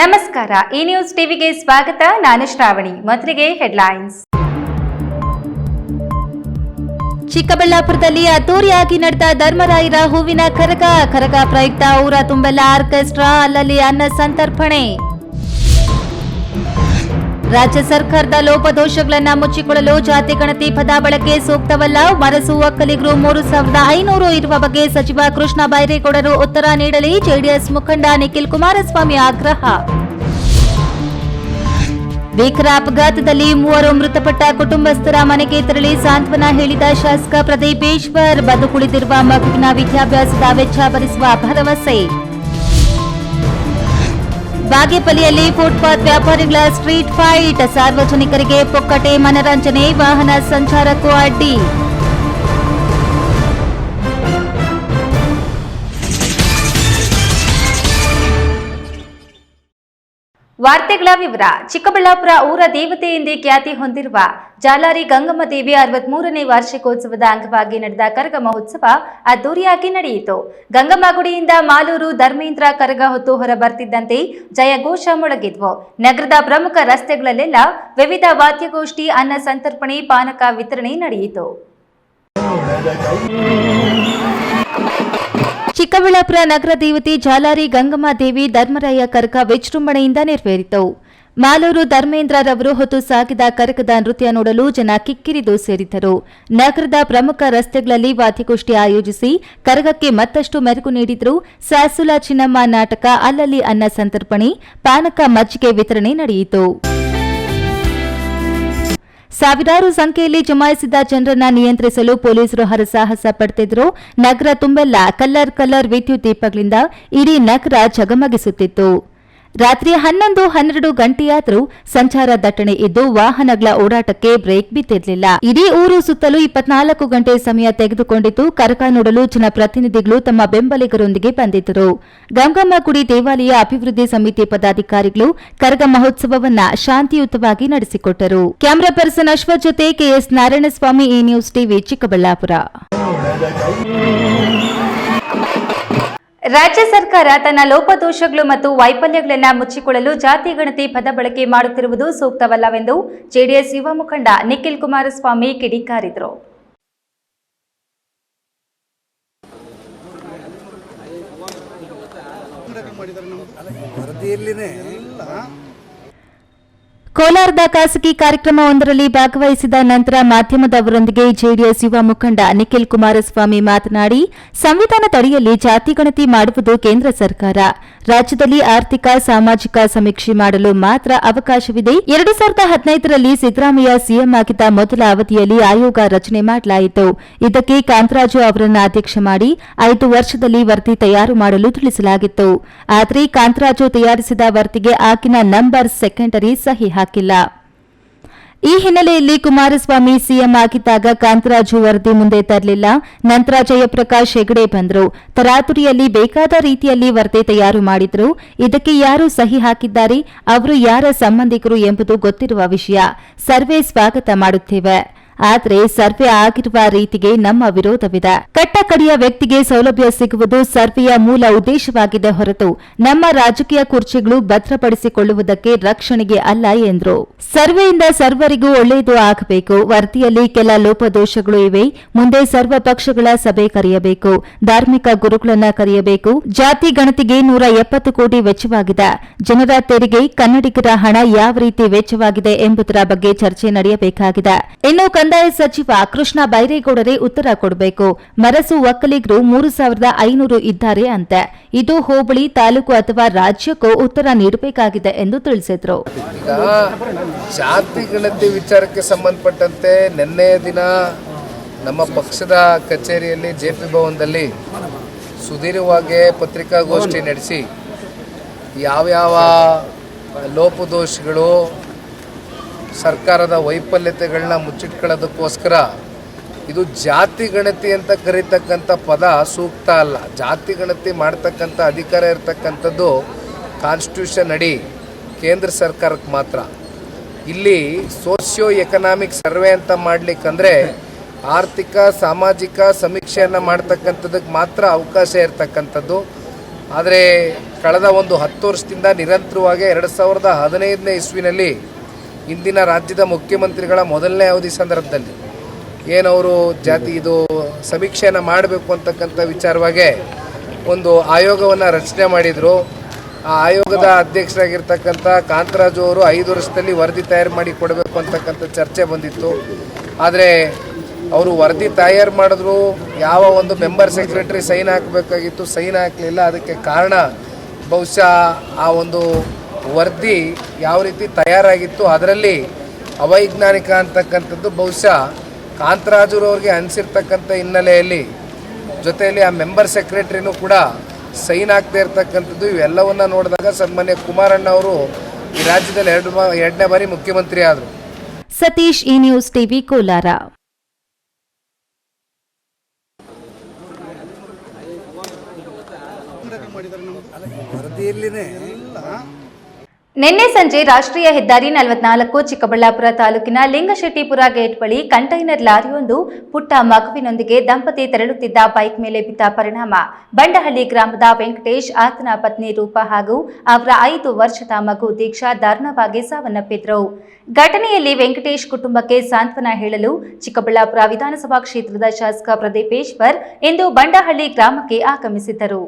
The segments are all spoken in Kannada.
ನಮಸ್ಕಾರ, ಈ ನ್ಯೂಸ್ ಟಿವಿಗೆ ಸ್ವಾಗತ. ನಾನು ಶ್ರಾವಣಿ. ಮೊದಲಿಗೆ ಹೆಡ್ಲೈನ್ಸ್. ಚಿಕ್ಕಬಳ್ಳಾಪುರದಲ್ಲಿ ಅದ್ದೂರಿಯಾಗಿ ನಡೆದ ಧರ್ಮರಾಯರ ಹೂವಿನ ಕರಗ ಕರಗ ಪ್ರಯುಕ್ತ ಊರ ತುಂಬೆಲ್ಲ ಆರ್ಕೆಸ್ಟ್ರಾ, ಅಲ್ಲಲ್ಲಿ ಅನ್ನ ಸಂತರ್ಪಣೆ. ರಾಜ್ಯ ಸರ್ಕಾರದ ಲೋಪದೋಷಗಳನ್ನು ಮುಚ್ಚಿಕೊಳ್ಳಲು ಜಾತಿ ಗಣತಿ ಪದ ಬಳಕೆ ಸೂಕ್ತವಲ್ಲ. ಮರಸು ಒಕ್ಕಲಿಗರು ಮೂರು ಸಾವಿರದ ಐನೂರು ಇರುವ ಬಗ್ಗೆ ಸಚಿವ ಕೃಷ್ಣ ಬೈರೇಗೌಡರು ಉತ್ತರ ನೀಡಲಿ. ಜೆಡಿಎಸ್ ಮುಖಂಡ ನಿಖಿಲ್ ಕುಮಾರಸ್ವಾಮಿ ಆಗ್ರಹ. ಭೀಕರ ಅಪಘಾತದಲ್ಲಿ ಮೂವರು ಮೃತಪಟ್ಟ ಕುಟುಂಬಸ್ಥರ ಮನೆಗೆ ತೆರಳಿ ಸಾಂತ್ವನ ಹೇಳಿದ ಶಾಸಕ ಪ್ರದೀಪೇಶ್ವರ್ ಬದುಕುಳಿದಿರುವ ಮಗುವಿನ ವಿದ್ಯಾಭ್ಯಾಸದ ವೆಚ್ಚ ಭರಿಸುವ ಭರವಸೆ. ಬಾಗೇಪಲ್ಲಿಯಲ್ಲಿ ಫುಟ್ಪಾತ್ ವ್ಯಾಪಾರಿಗಳ ಸ್ಟ್ರೀಟ್ ಫೈಟ್. ಸಾರ್ವಜನಿಕರಿಗೆ ಪೊಕ್ಕಟೆ ಮನರಂಜನೆ ವಾಹನ ಸಂಚಾರಕ್ಕೂ ಅಡ್ಡಿ. ವಾರ್ತೆಗಳ ವಿವರ. ಚಿಕ್ಕಬಳ್ಳಾಪುರ ಊರ ದೇವತೆ ಎಂದೇ ಖ್ಯಾತಿ ಹೊಂದಿರುವ ಜಾಲಾರಿ ಗಂಗಮ್ಮ ದೇವಿ ಅರವತ್ಮೂರನೇ ವಾರ್ಷಿಕೋತ್ಸವದ ಅಂಗವಾಗಿ ನಡೆದ ಕರಗ ಮಹೋತ್ಸವ ಅದ್ದೂರಿಯಾಗಿ ನಡೆಯಿತು. ಗಂಗಮ್ಮ ಗುಡಿಯಿಂದ ಮಾಲೂರು ಧರ್ಮೇಂದ್ರ ಕರಗ ಹೊತ್ತು ಹೊರ ಬರ್ತಿದ್ದಂತೆ ಜಯಘೋಷ ಮೊಳಗಿದ್ವು. ನಗರದ ಪ್ರಮುಖ ರಸ್ತೆಗಳಲ್ಲೆಲ್ಲ ವಿವಿಧ ವಾದ್ಯಗೋಷ್ಠಿ, ಅನ್ನ ಸಂತರ್ಪಣೆ, ಪಾನಕ ವಿತರಣೆ ನಡೆಯಿತು. ಚಿಕ್ಕಬಳ್ಳಾಪುರ ನಗರ ದೇವತೆ ಜಾಲಾರಿ ಗಂಗಮ್ಮ ದೇವಿ ಧರ್ಮರಾಯ ಕರ್ಕ ವಿಜೃಂಭಣೆಯಿಂದ ನೆರವೇರಿತು. ಮಾಲೂರು ಧರ್ಮೇಂದ್ರರವರು ಹೊತ್ತು ಸಾಗಿದ ಕರಕದ ನೃತ್ಯ ನೋಡಲು ಜನ ಕಿಕ್ಕಿರಿದು ಸೇರಿದ್ದರು. ನಗರದ ಪ್ರಮುಖ ರಸ್ತೆಗಳಲ್ಲಿ ವಾದ್ಯಗೋಷ್ಠಿ ಆಯೋಜಿಸಿ ಕರಗಕ್ಕೆ ಮತ್ತಷ್ಟು ಮೆರುಗು ನೀಡಿದರು ಸಾಸುಲಾ ಚಿನ್ನಮ್ಮ ನಾಟಕ ಅಲ್ಲಲ್ಲಿ ಅನ್ನ ಸಂತರ್ಪಣೆ, ಪಾನಕ ಮಜ್ಜಿಗೆ ವಿತರಣೆ ನಡೆಯಿತು. ಸಾವಿರಾರು ಸಂಖ್ಯೆಯಲ್ಲಿ ಜಮಾಯಿಸಿದ ಜನರನ್ನ ನಿಯಂತ್ರಿಸಲು ಪೊಲೀಸರು ಹರಸಾಹಸ ಪಡ್ತಿದ್ರು. ನಗರ ತುಂಬೆಲ್ಲ ಕಲ್ಲರ್ ಕಲ್ಲರ್ ವಿದ್ಯುತ್ ದೀಪಗಳಿಂದ ಇಡೀ ನಗರ ಜಗಮಗಿಸುತ್ತಿತ್ತು. ರಾತ್ರಿ ಹನ್ನೊಂದು ಹನ್ನೆರಡು ಗಂಟೆಯಾದರೂ ಸಂಚಾರ ದಟ್ಟಣೆ ಇದ್ದು ವಾಹನಗಳ ಓಡಾಟಕ್ಕೆ ಬ್ರೇಕ್ ಬಿದ್ದಿರಲಿಲ್ಲ. ಇಡೀ ಊರು ಸುತ್ತಲೂ ಇಪ್ಪತ್ನಾಲ್ಕು ಗಂಟೆ ಸಮಯ ತೆಗೆದುಕೊಂಡಿದ್ದು ಕರಕ ನೋಡಲು ಜನಪ್ರತಿನಿಧಿಗಳು ತಮ್ಮ ಬೆಂಬಲಿಗರೊಂದಿಗೆ ಬಂದಿದ್ದರು. ಗಂಗಮ್ಮ ಗುಡಿ ದೇವಾಲಯ ಅಭಿವೃದ್ಧಿ ಸಮಿತಿ ಪದಾಧಿಕಾರಿಗಳು ಕರಗ ಮಹೋತ್ಸವವನ್ನ ಶಾಂತಿಯುತವಾಗಿ ನಡೆಸಿಕೊಟ್ಟರು. ಕ್ಯಾಮರಾ ಪರ್ಸನ್ ಅಶ್ವ ಜೊತೆ ಕೆಎಸ್ ನಾರಾಯಣಸ್ವಾಮಿ ಈ ನ್ಯೂಸ್ ಟಿವಿ ಚಿಕ್ಕಬಳ್ಳಾಪುರ. ರಾಜ್ಯ ಸರ್ಕಾರ ತನ್ನ ಲೋಪದೋಷಗಳು ಮತ್ತು ವೈಫಲ್ಯಗಳನ್ನು ಮುಚ್ಚಿಕೊಳ್ಳಲು ಜಾತಿ ಗಣತಿ ಪದ ಬಳಕೆ ಮಾಡುತ್ತಿರುವುದು ಸೂಕ್ತವಲ್ಲವೆಂದು ಜೆಡಿಎಸ್ ಯುವ ಮುಖಂಡ ನಿಖಿಲ್ ಕುಮಾರಸ್ವಾಮಿ ಕಿಡಿಕಾರಿದರು. ವರದಿಯಲ್ಲಿನೇ ಕೋಲಾರದ ಖಾಸಗಿ ಕಾರ್ಯಕ್ರಮವೊಂದರಲ್ಲಿ ಭಾಗವಹಿಸಿದ ನಂತರ ಮಾಧ್ಯಮದವರೊಂದಿಗೆ ಜೆಡಿಎಸ್ ಯುವ ಮುಖಂಡ ನಿಖಿಲ್ ಕುಮಾರಸ್ವಾಮಿ ಮಾತನಾಡಿ ಸಂವಿಧಾನದಡಿಯಲ್ಲಿ ಜಾತಿ ಗಣತಿ ಮಾಡುವುದು ಕೇಂದ್ರ ಸರ್ಕಾರ. ರಾಜ್ಯದಲ್ಲಿ ಆರ್ಥಿಕ, ಸಾಮಾಜಿಕ ಸಮೀಕ್ಷೆ ಮಾಡಲು ಮಾತ್ರ ಅವಕಾಶವಿದೆ. ಎರಡು ಸಾವಿರದ ಹದಿನೈದರಲ್ಲಿ ಸಿದ್ದರಾಮಯ್ಯ ಸಿಎಂ ಆಗಿದ್ದ ಮೊದಲ ಅವಧಿಯಲ್ಲಿ ಆಯೋಗ ರಚನೆ ಮಾಡಲಾಯಿತು. ಇದಕ್ಕೆ ಕಾಂತರಾಜು ಅವರನ್ನು ಅಧ್ಯಕ್ಷ ಮಾಡಿ ಐದು ವರ್ಷದಲ್ಲಿ ವರದಿ ತಯಾರು ಮಾಡಲು ತಿಳಿಸಲಾಗಿತ್ತು. ಆದರೆ ಕಾಂತರಾಜು ತಯಾರಿಸಿದ ವರದಿಗೆ ಆಕಿನ ನಂಬರ್ ಸೆಕೆಂಡರಿ ಸಹಿ ಹಾಕಿಲ್ಲ. ಈ ಹಿನ್ನೆಲೆಯಲ್ಲಿ ಕುಮಾರಸ್ವಾಮಿ ಸಿಎಂ ಆಗಿದ್ದಾಗ ಕಾಂತರಾಜು ವರದಿ ಮುಂದೆ ತರಲಿಲ್ಲ. ನಂತರ ಜಯಪ್ರಕಾಶ್ ಹೆಗಡೆ ಬಂದರು. ತರಾತುರಿಯಲ್ಲಿ ಬೇಕಾದ ರೀತಿಯಲ್ಲಿ ವರದಿ ತಯಾರು ಮಾಡಿದ್ರು. ಇದಕ್ಕೆ ಯಾರು ಸಹಿ ಹಾಕಿದ್ದಾರೆ, ಅವರು ಯಾರ ಸಂಬಂಧಿಕರು ಎಂಬುದು ಗೊತ್ತಿರುವ ವಿಷಯ. ಸರ್ವೆ ಸ್ವಾಗತ ಮಾಡುತ್ತೇವೆ. ಆದರೆ ಸರ್ವೆ ಆಗಿರುವ ರೀತಿಗೆ ನಮ್ಮ ವಿರೋಧವಿದೆ. ಕಟ್ಟಕಡೆಯ ವ್ಯಕ್ತಿಗೆ ಸೌಲಭ್ಯ ಸಿಗುವುದು ಸರ್ವೆಯ ಮೂಲ ಉದ್ದೇಶವಾಗಿದೆ ಹೊರತು ನಮ್ಮ ರಾಜಕೀಯ ಕುರ್ಚಿಗಳು ಭದ್ರಪಡಿಸಿಕೊಳ್ಳುವುದಕ್ಕೆ ರಕ್ಷಣೆಗೆ ಅಲ್ಲ ಎಂದರು. ಸರ್ವೆಯಿಂದ ಸರ್ವರಿಗೂ ಒಳ್ಳೆಯದು ಆಗಬೇಕು. ವರದಿಯಲ್ಲಿ ಕೆಲ ಲೋಪದೋಷಗಳು ಇವೆ. ಮುಂದೆ ಸರ್ವ ಪಕ್ಷಗಳ ಸಭೆ ಕರೆಯಬೇಕು. ಧಾರ್ಮಿಕ ಗುರುಗಳನ್ನ ಕರೆಯಬೇಕು. ಜಾತಿ ಗಣತಿಗೆ ನೂರ ಎಪ್ಪತ್ತು ಕೋಟಿ ವೆಚ್ಚವಾಗಿದೆ. ಜನರ ತೆರಿಗೆ ಕನ್ನಡಿಗರ ಹಣ ಯಾವ ರೀತಿ ವೆಚ್ಚವಾಗಿದೆ ಎಂಬುದರ ಬಗ್ಗೆ ಚರ್ಚೆ ನಡೆಯಬೇಕಾಗಿದೆ. ಇನ್ನು ಕಂದಾಯ ಸಚಿವ ಕೃಷ್ಣ ಬೈರೇಗೌಡರೇ ಉತ್ತರ ಕೊಡಬೇಕು. ಮರಸು ಒಕ್ಕಲಿಗರು ಮೂರು ಸಾವಿರದ ಐನೂರು ಇದ್ದಾರೆ ಅಂತೆ. ಇದು ಹೋಬಳಿ, ತಾಲೂಕು ಅಥವಾ ರಾಜ್ಯಕ್ಕೂ ಉತ್ತರ ನೀಡಬೇಕಾಗಿದೆ ಎಂದು ತಿಳಿಸಿದ್ರು. ಜಾತಿ ಗಣತಿ ವಿಚಾರಕ್ಕೆ ಸಂಬಂಧಪಟ್ಟಂತೆ ನಿನ್ನೆ ದಿನ ನಮ್ಮ ಪಕ್ಷದ ಕಚೇರಿಯಲ್ಲಿ ಜೆಪಿ ಭವನದಲ್ಲಿ ಸುದೀರ್ಘವಾಗಿ ಪತ್ರಿಕಾಗೋಷ್ಠಿ ನಡೆಸಿ ಯಾವ್ಯಾವ ಲೋಪದೋಷಗಳು ಸರ್ಕಾರದ ವೈಫಲ್ಯತೆಗಳನ್ನ ಮುಚ್ಚಿಟ್ಕೊಳ್ಳೋದಕ್ಕೋಸ್ಕರ ಇದು ಜಾತಿ ಗಣತಿ ಅಂತ ಕರೀತಕ್ಕಂಥ ಪದ ಸೂಕ್ತ ಅಲ್ಲ. ಜಾತಿ ಗಣತಿ ಮಾಡ್ತಕ್ಕಂಥ ಅಧಿಕಾರ ಇರತಕ್ಕಂಥದ್ದು ಕಾನ್ಸ್ಟಿಟ್ಯೂಷನ್ ಅಡಿ ಕೇಂದ್ರ ಸರ್ಕಾರಕ್ಕೆ ಮಾತ್ರ. ಇಲ್ಲಿ ಸೋಷಿಯೋ ಎಕನಾಮಿಕ್ ಸರ್ವೆ ಅಂತ ಮಾಡ್ಲಿಕ್ಕಂದ್ರೆ ಆರ್ಥಿಕ, ಸಾಮಾಜಿಕ ಸಮೀಕ್ಷೆಯನ್ನು ಮಾಡ್ತಕ್ಕಂಥದ್ದಕ್ಕೆ ಮಾತ್ರ ಅವಕಾಶ ಇರತಕ್ಕಂಥದ್ದು. ಆದರೆ ಕಳೆದ ಒಂದು ಹತ್ತು ವರ್ಷದಿಂದ ನಿರಂತರವಾಗಿ ಎರಡು ಸಾವಿರದ ಹದಿನೈದನೇ ಇಸ್ವಿನಲ್ಲಿ ಇಂದಿನ ರಾಜ್ಯದ ಮುಖ್ಯಮಂತ್ರಿಗಳ ಮೊದಲನೇ ಅವಧಿ ಸಂದರ್ಭದಲ್ಲಿ ಏನವರು ಜಾತಿ ಇದು ಸಮೀಕ್ಷೆಯನ್ನು ಮಾಡಬೇಕು ಅಂತಕ್ಕಂಥ ವಿಚಾರವಾಗಿ ಒಂದು ಆಯೋಗವನ್ನು ರಚನೆ ಮಾಡಿದರು. ಆ ಆಯೋಗದ ಅಧ್ಯಕ್ಷರಾಗಿರ್ತಕ್ಕಂಥ ಕಾಂತರಾಜು ಅವರು ಐದು ವರ್ಷದಲ್ಲಿ ವರದಿ ತಯಾರು ಮಾಡಿ ಕೊಡಬೇಕು ಅಂತಕ್ಕಂಥ ಚರ್ಚೆ ಬಂದಿತ್ತು. ಆದರೆ ಅವರು ವರದಿ ತಯಾರು ಮಾಡಿದ್ರು, ಯಾವ ಒಂದು ಮೆಂಬರ್ ಸೆಕ್ರೆಟರಿ ಸೈನ್ ಹಾಕಬೇಕಾಗಿತ್ತು ಸೈನ್ ಹಾಕಲಿಲ್ಲ. ಅದಕ್ಕೆ ಕಾರಣ ಬಹುಶಃ ಆ ಒಂದು ವರದಿ ಯಾವ ರೀತಿ ತಯಾರಾಗಿತ್ತು ಅದರಲ್ಲಿ ಅವೈಜ್ಞಾನಿಕ ಅಂತಕ್ಕಂಥದ್ದು ಬಹುಶಃ ಕಾಂತರಾಜುರವ್ರಿಗೆ ಅನಿಸಿರ್ತಕ್ಕಂಥ ಹಿನ್ನೆಲೆಯಲ್ಲಿ ಜೊತೆಯಲ್ಲಿ ಆ ಮೆಂಬರ್ ಸೆಕ್ರೆಟರಿನೂ ಕೂಡ ಸೈನ್ ಆಗ್ತಾ ಇರ್ತಕ್ಕಂಥದ್ದು ಇವೆಲ್ಲವನ್ನ ನೋಡಿದಾಗ ಸನ್ಮಾನ್ಯ ಕುಮಾರಣ್ಣ ಅವರು ಈ ರಾಜ್ಯದಲ್ಲಿ ಎರಡು ಎರಡನೇ ಬಾರಿ ಮುಖ್ಯಮಂತ್ರಿ ಆದರು. ಸತೀಶ್ ಈ ನ್ಯೂಸ್ ಟಿವಿ ಕೋಲಾರ. ನಿನ್ನೆ ಸಂಜೆ ರಾಷ್ಟ್ರೀಯ ಹೆದ್ದಾರಿ ನಲವತ್ನಾಲ್ಕು, ಚಿಕ್ಕಬಳ್ಳಾಪುರ ತಾಲೂಕಿನ ಲಿಂಗಶೆಟ್ಟಿಪುರ ಗೇಟ್ ಬಳಿ ಕಂಟೈನರ್ ಲಾರಿಯೊಂದು ಪುಟ್ಟ ಮಗುವಿನೊಂದಿಗೆ ದಂಪತಿ ತೆರಳುತ್ತಿದ್ದ ಬೈಕ್ ಮೇಲೆ ಬಿದ್ದ ಪರಿಣಾಮ. ಬಂಡಹಳ್ಳಿ ಗ್ರಾಮದ ವೆಂಕಟೇಶ್, ಆತನ ಪತ್ನಿ ರೂಪಾ ಹಾಗೂ ಅವರ ಐದು ವರ್ಷದ ಮಗು ದೀಕ್ಷಾ ದಾರುಣವಾಗಿ ಸಾವನ್ನಪ್ಪಿದ್ರು. ಘಟನೆಯಲ್ಲಿ ವೆಂಕಟೇಶ್ ಕುಟುಂಬಕ್ಕೆ ಸಾಂತ್ವನ ಹೇಳಲು ಚಿಕ್ಕಬಳ್ಳಾಪುರ ವಿಧಾನಸಭಾ ಕ್ಷೇತ್ರದ ಶಾಸಕ ಪ್ರದೀಪೇಶ್ವರ್ ಇಂದು ಬಂಡಹಳ್ಳಿ ಗ್ರಾಮಕ್ಕೆ ಆಗಮಿಸಿದ್ದರು.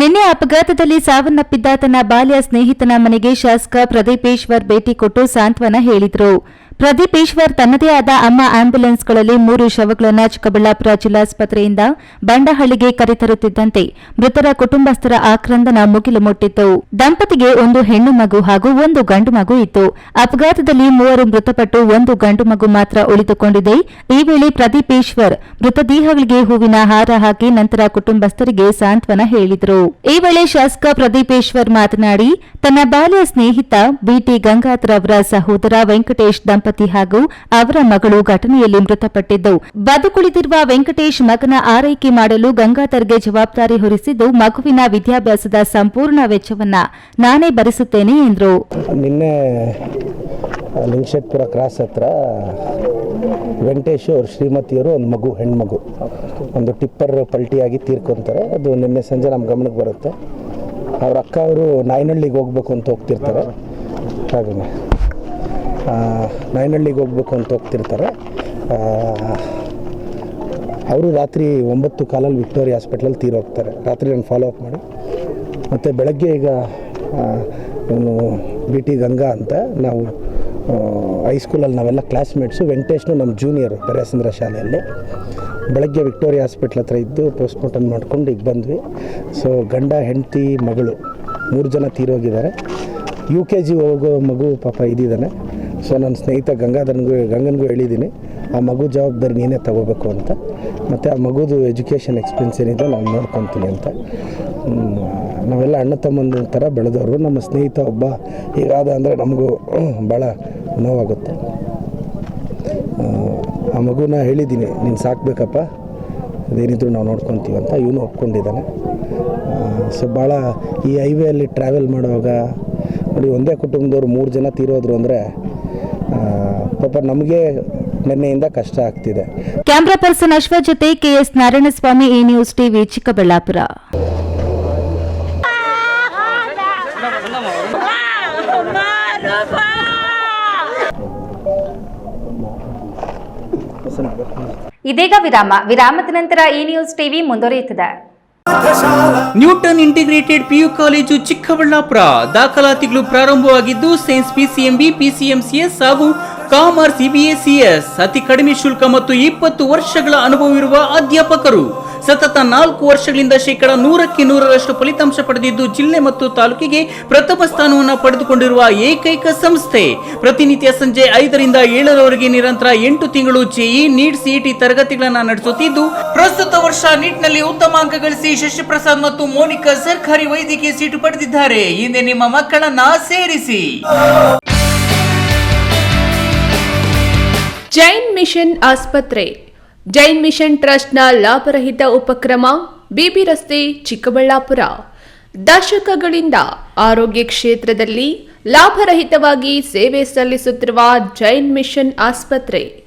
ನಿನ್ನೆ ಅಪಘಾತದಲ್ಲಿ ಸಾವನ್ನಪ್ಪಿದ್ದ ತನ್ನ ಬಾಲ್ಯ ಸ್ನೇಹಿತನ ಮನೆಗೆ ಶಾಸಕ ಪ್ರದೀಪೇಶ್ವರ್ ಭೇಟಿ ಕೊಟ್ಟು ಸಾಂತ್ವನ ಹೇಳಿದ್ರು. ಪ್ರದೀಪೇಶ್ವರ್ ತನ್ನದೇ ಆದ ಅಮ್ಮ ಆಂಬ್ಯುಲೆನ್ಸ್ಗಳಲ್ಲಿ ಮೂರು ಶವಗಳನ್ನು ಚಿಕ್ಕಬಳ್ಳಾಪುರ ಜಿಲ್ಲಾಸ್ಪತ್ರೆಯಿಂದ ಬಂಡಹಳ್ಳಿಗೆ ಕರೆತರುತ್ತಿದ್ದಂತೆ ಮೃತರ ಕುಟುಂಬಸ್ಥರ ಆಕ್ರಂದನ ಮುಗಿಲು ಮುಟ್ಟಿತ್ತು ದಂಪತಿಗೆ ಒಂದು ಹೆಣ್ಣು ಮಗು ಹಾಗೂ ಒಂದು ಗಂಡು ಮಗು ಇತ್ತು. ಅಪಘಾತದಲ್ಲಿ ಮೂವರು ಮೃತಪಟ್ಟು ಒಂದು ಗಂಡು ಮಗು ಮಾತ್ರ ಉಳಿದುಕೊಂಡಿದೆ. ಈ ವೇಳೆ ಪ್ರದೀಪೇಶ್ವರ್ ಮೃತದೇಹಗಳಿಗೆ ಹೂವಿನ ಹಾರ ಹಾಕಿ ನಂತರ ಕುಟುಂಬಸ್ಥರಿಗೆ ಸಾಂತ್ವನ ಹೇಳಿದರು. ಈ ವೇಳೆ ಶಾಸಕ ಪ್ರದೀಪೇಶ್ವರ್ ಮಾತನಾಡಿ, ತನ್ನ ಬಾಲ್ಯ ಸ್ನೇಹಿತ ಬಿಟಿ ಗಂಗಾಧರ್ ಅವರ ಸಹೋದರ ವೆಂಕಟೇಶ್ ದಂಪತಿ ಹಾಗೂ ಅವರ ಮಗಳು ಘಟನೆಯಲ್ಲಿ ಮೃತಪಟ್ಟಿದ್ದು, ಬದುಕುಳಿದಿರುವ ವೆಂಕಟೇಶ್ ಮಗನ ಆರೈಕೆ ಮಾಡಲು ಗಂಗಾಧರ್ಗೆ ಜವಾಬ್ದಾರಿ ಹೊರಿಸಿದ್ದು, ಮಗುವಿನ ವಿದ್ಯಾಭ್ಯಾಸದ ಸಂಪೂರ್ಣ ವೆಚ್ಚವನ್ನ ನಾನೇ ಭರಿಸುತ್ತೇನೆ ಎಂದರು. ನಿನ್ನೆ ಲಿಂಗಶೆಟ್ಪುರ ಕ್ರಾಸ್ ಹತ್ರ ವೆಂಕಟೇಶ್ ಅವ್ರ ಶ್ರೀಮತಿಯವರು ಒಂದು ಮಗು, ಹೆಣ್ಮಗು, ಒಂದು ಟಿಪ್ಪರ್ ಪಲ್ಟಿಯಾಗಿ ತೀರ್ಕೊತಾರೆ. ಅದು ನಿನ್ನೆ ಸಂಜೆ ನಮ್ಮ ಗಮನಕ್ಕೆ ಬರುತ್ತೆ. ಅವ್ರ ಅಕ್ಕ ಅವರು ನಾಯನಹಳ್ಳಿಗೆ ಹೋಗ್ಬೇಕು ಅಂತ ಹೋಗ್ತಿರ್ತಾರೆ. ಹಾಗೆ ನಾಯನಹಳ್ಳಿಗೆ ಹೋಗ್ಬೇಕು ಅಂತ ಹೋಗ್ತಿರ್ತಾರೆ. ಅವರು ರಾತ್ರಿ ಒಂಬತ್ತು ಕಾಲಲ್ಲಿ ವಿಕ್ಟೋರಿಯಾ ಹಾಸ್ಪಿಟ್ಲಲ್ಲಿ ತೀರೋಗ್ತಾರೆ ರಾತ್ರಿ ನಾನು ಫಾಲೋ ಅಪ್ ಮಾಡಿ. ಮತ್ತು ಬೆಳಗ್ಗೆ ಈಗ ಇವನು ಬಿ ಟಿ ಗಂಗಾ ಅಂತ ನಾವು ಹೈಸ್ಕೂಲಲ್ಲಿ ನಾವೆಲ್ಲ ಕ್ಲಾಸ್ಮೇಟ್ಸು ವೆಂಕಟೇಶ್ನು ನಮ್ಮ ಜೂನಿಯರು ಬೆರೆಸಂದ್ರ ಶಾಲೆಯಲ್ಲಿ. ಬೆಳಗ್ಗೆ ವಿಕ್ಟೋರಿಯಾ ಹಾಸ್ಪಿಟ್ಲ್ ಹತ್ರ ಇದ್ದು ಪೋಸ್ಟ್ಮಾರ್ಟಮ್ ಮಾಡ್ಕೊಂಡು ಈಗ ಬಂದ್ವಿ. ಸೊ ಗಂಡ, ಹೆಂಡತಿ, ಮಗಳು ಮೂರು ಜನ ತೀರೋಗಿದ್ದಾರೆ ಯು ಕೆ ಜಿ ಹೋಗೋ ಮಗು ಪಾಪ ಇದ್ದಿದ್ದಾನೆ ಸೊ ನನ್ನ ಸ್ನೇಹಿತ ಗಂಗಾಧರನಿಗೂ ಗಂಗನಿಗೂ ಹೇಳಿದ್ದೀನಿ ಆ ಮಗು ಜವಾಬ್ದಾರಿ ನೀನೇ ತಗೋಬೇಕು ಅಂತ. ಮತ್ತು ಆ ಮಗುದು ಎಜುಕೇಷನ್ ಎಕ್ಸ್ಪೆನ್ಸ್ ಏನಿದೆ ನಾನು ನೋಡ್ಕೊತೀನಿ ಅಂತ. ನಾವೆಲ್ಲ ಅಣ್ಣ ತಮ್ಮಂದ ಥರ ಬೆಳೆದವರು. ನಮ್ಮ ಸ್ನೇಹಿತ ಒಬ್ಬ ಹೀಗಾದ ಅಂದರೆ ನಮಗೂ ಭಾಳ ನೋವಾಗುತ್ತೆ. ಆ, ಆ ಮಗುನ ಹೇಳಿದ್ದೀನಿ ನೀನು ಸಾಕಬೇಕಪ್ಪ. ಅದೇನಿದ್ರು ನಾವು ನೋಡ್ಕೊತೀವಿ ಅಂತ ಇವನು ಒಪ್ಕೊಂಡಿದ್ದಾನೆ. ಸೊ ಭಾಳ ಈ ಹೈವೇಯಲ್ಲಿ ಟ್ರಾವೆಲ್ ಮಾಡುವಾಗ ನೋಡಿ ಒಂದೇ ಕುಟುಂಬದವ್ರು ಮೂರು ಜನ ತೀರೋದ್ರು ಅಂದರೆ ಪಾಪ ನಮಗೆ ನೆನ್ನೆಯಿಂದ ಕಷ್ಟ ಆಗ್ತಿದೆ. ಕ್ಯಾಮ್ರಾ ಪರ್ಸನ್ ಅಶ್ವ ಜೊತೆ ಕೆಎಸ್ ನಾರಾಯಣಸ್ವಾಮಿ ಈ ನ್ಯೂಸ್ ಟಿವಿ ಚಿಕ್ಕಬಳ್ಳಾಪುರ. ಇದೀಗ ವಿರಾಮ. ವಿರಾಮದ ನಂತರ ಈ ನ್ಯೂಸ್ ಟಿವಿ ಮುಂದುವರಿಯುತ್ತದೆ. Newton integrated PU college Chikkaballapur. ದಾಖಲಾತಿಗಳು ಪ್ರಾರಂಭವಾಗಿದ್ದು, ಸೈನ್ಸ್ ಪಿಸಿಎಂಬಿ, ಪಿಸಿಎಂಸಿಎಸ್ ಹಾಗೂ ಕಾಮರ್ಸ್ ಸಿಬಿಎಸ್ಇಎಸ್ ಅತಿ ಕಡಿಮೆ ಶುಲ್ಕ ಮತ್ತು ಇಪ್ಪತ್ತು ವರ್ಷಗಳ ಅನುಭವವಿರುವ ಅಧ್ಯಾಪಕರು. ಸತತ ನಾಲ್ಕು ವರ್ಷಗಳಿಂದ ಶೇಕಡ ನೂರಕ್ಕೆ ನೂರರಷ್ಟು ಫಲಿತಾಂಶ ಪಡೆದಿದ್ದು ಜಿಲ್ಲೆ ಮತ್ತು ತಾಲೂಕಿಗೆ ಪ್ರಥಮ ಸ್ಥಾನವನ್ನು ಪಡೆದುಕೊಂಡಿರುವ ಏಕೈಕ ಸಂಸ್ಥೆ. ಪ್ರತಿನಿತ್ಯ ಸಂಜೆ ಐದರಿಂದ ಏಳರವರೆಗೆ ನಿರಂತರ ಎಂಟು ತಿಂಗಳು ಜೆಇ ನೀಟ್ ಸಿಇಟಿ ತರಗತಿಗಳನ್ನು ನಡೆಸುತ್ತಿದ್ದು, ಪ್ರಸ್ತುತ ವರ್ಷ ನೀಟ್ನಲ್ಲಿ ಉತ್ತಮ ಅಂಕ ಗಳಿಸಿ ಶಶಿಪ್ರಸಾದ್ ಮತ್ತು ಮೋನಿಕಾ ಸರ್ಕಾರಿ ವೈದ್ಯಕೀಯ ಸೀಟು ಪಡೆದಿದ್ದಾರೆ. ಹಿಂದೆ ನಿಮ್ಮ ಮಕ್ಕಳನ್ನ ಸೇರಿಸಿ. ಜೈನ್ ಮಿಷನ್ ಆಸ್ಪತ್ರೆ. ಜೈನ್ ಮಿಷನ್ ಟ್ರಸ್ಟ್ನ ಲಾಭರಹಿತ ಉಪಕ್ರಮ, ಬಿಬಿ ರಸ್ತೆ, ಚಿಕ್ಕಬಳ್ಳಾಪುರ. ದಶಕಗಳಿಂದ ಆರೋಗ್ಯ ಕ್ಷೇತ್ರದಲ್ಲಿ ಲಾಭರಹಿತವಾಗಿ ಸೇವೆ ಸಲ್ಲಿಸುತ್ತಿರುವ ಜೈನ್ ಮಿಷನ್ ಆಸ್ಪತ್ರೆ.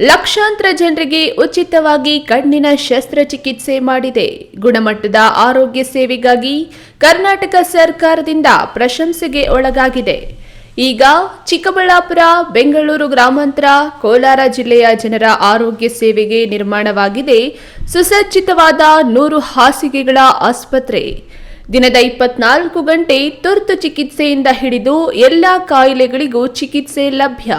ಲಕ್ಷಾಂತರ ಜನರಿಗೆ ಉಚಿತವಾಗಿ ಕಣ್ಣಿನ ಶಸ್ತ್ರಚಿಕಿತ್ಸೆ ಮಾಡಿದೆ. ಗುಣಮಟ್ಟದ ಆರೋಗ್ಯ ಸೇವೆಗಾಗಿ ಕರ್ನಾಟಕ ಸರ್ಕಾರದಿಂದ ಪ್ರಶಂಸೆಗೆ ಒಳಗಾಗಿದೆ. ಈಗ ಚಿಕ್ಕಬಳ್ಳಾಪುರ, ಬೆಂಗಳೂರು ಗ್ರಾಮಾಂತರ, ಕೋಲಾರ ಜಿಲ್ಲೆಯ ಜನರ ಆರೋಗ್ಯ ಸೇವೆಗೆ ನಿರ್ಮಾಣವಾಗಿದೆ. ಸುಸಜ್ಜಿತವಾದ ನೂರು ಹಾಸಿಗೆಗಳ ಆಸ್ಪತ್ರೆ. ದಿನದ ಇಪ್ಪತ್ನಾಲ್ಕು ಗಂಟೆ ತುರ್ತು ಚಿಕಿತ್ಸೆಯಿಂದ ಹಿಡಿದು ಎಲ್ಲ ಕಾಯಿಲೆಗಳಿಗೂ ಚಿಕಿತ್ಸೆ ಲಭ್ಯ.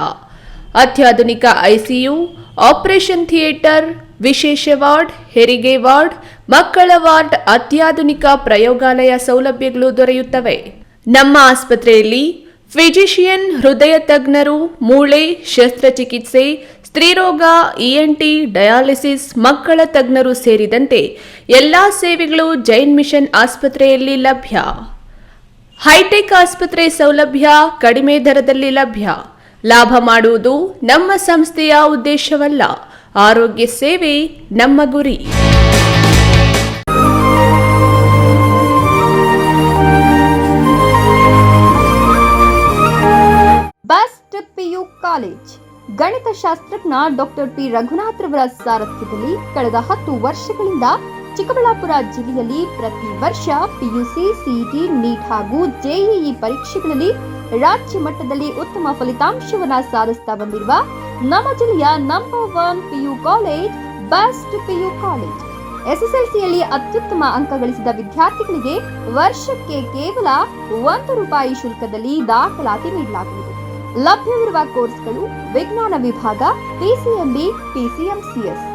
ಅತ್ಯಾಧುನಿಕ ಐಸಿಯು, ಆಪರೇಷನ್ ಥಿಯೇಟರ್, ವಿಶೇಷ ವಾರ್ಡ್, ಹೆರಿಗೆ ವಾರ್ಡ್, ಮಕ್ಕಳ ವಾರ್ಡ್, ಅತ್ಯಾಧುನಿಕ ಪ್ರಯೋಗಾಲಯ ಸೌಲಭ್ಯಗಳು ದೊರೆಯುತ್ತವೆ. ನಮ್ಮ ಆಸ್ಪತ್ರೆಯಲ್ಲಿ ಫಿಜಿಷಿಯನ್ ಹೃದಯ ತಜ್ಞರು, ಮೂಳೆ, ಶಸ್ತ್ರಚಿಕಿತ್ಸೆ, ಸ್ತ್ರೀರೋಗ ಇಎನ್ಟಿ ಡಯಾಲಿಸಿಸ್, ಮಕ್ಕಳ ತಜ್ಞರು ಸೇರಿದಂತೆ ಎಲ್ಲಾ ಸೇವೆಗಳು ಜೈನ್ ಮಿಷನ್ ಆಸ್ಪತ್ರೆಯಲ್ಲಿ ಲಭ್ಯ. ಹೈಟೆಕ್ ಆಸ್ಪತ್ರೆ ಸೌಲಭ್ಯ ಕಡಿಮೆ ದರದಲ್ಲಿ ಲಭ್ಯ. ಲಾಭ ಮಾಡುವುದು ನಮ್ಮ ಸಂಸ್ಥೆಯ ಉದ್ದೇಶವಲ್ಲ. ಆರೋಗ್ಯ ಸೇವೆ ನಮ್ಮ ಗುರಿ. ಗಣಿತಶಾಸ್ತ್ರಜ್ಞ ಡಾಕ್ಟರ್ ಪಿ ರಘುನಾಥ್ರವರ ಸಾರಥ್ಯದಲ್ಲಿ ಕಳೆದ ಹತ್ತು ವರ್ಷಗಳಿಂದ ಚಿಕ್ಕಬಳ್ಳಾಪುರ ಜಿಲ್ಲೆಯಲ್ಲಿ ಪ್ರತಿ ವರ್ಷ ಪಿಯುಸಿ, ಸಿಇಟಿ, ನೀಟ್ ಹಾಗೂ ಜೆಇಇ ಪರೀಕ್ಷೆಗಳಲ್ಲಿ ರಾಜ್ಯ ಮಟ್ಟದಲ್ಲಿ ಉತ್ತಮ ಫಲಿತಾಂಶವನ್ನು ಸಾಧಿಸ್ತಾ ಬಂದಿರುವ ನಮ್ಮ ಜಿಲ್ಲೆಯ number one PU college best PU college. ಎಸ್ಎಸ್ಎಲ್ಸಿಯಲ್ಲಿ ಅತ್ಯುತ್ತಮ ಅಂಕ ಗಳಿಸಿದ ವಿದ್ಯಾರ್ಥಿಗಳಿಗೆ ವರ್ಷಕ್ಕೆ ಕೇವಲ ಒಂದು ರೂಪಾಯಿ ಶುಲ್ಕದಲ್ಲಿ ದಾಖಲಾತಿ ನೀಡಲಾಗುವುದು. ಲಭ್ಯವಿರುವ ಕೋರ್ಸ್ಗಳು ವಿಜ್ಞಾನ ವಿಭಾಗ, ಪಿಸಿಎಂಬಿ, ಪಿಸಿಎಂಸಿಎಸ್.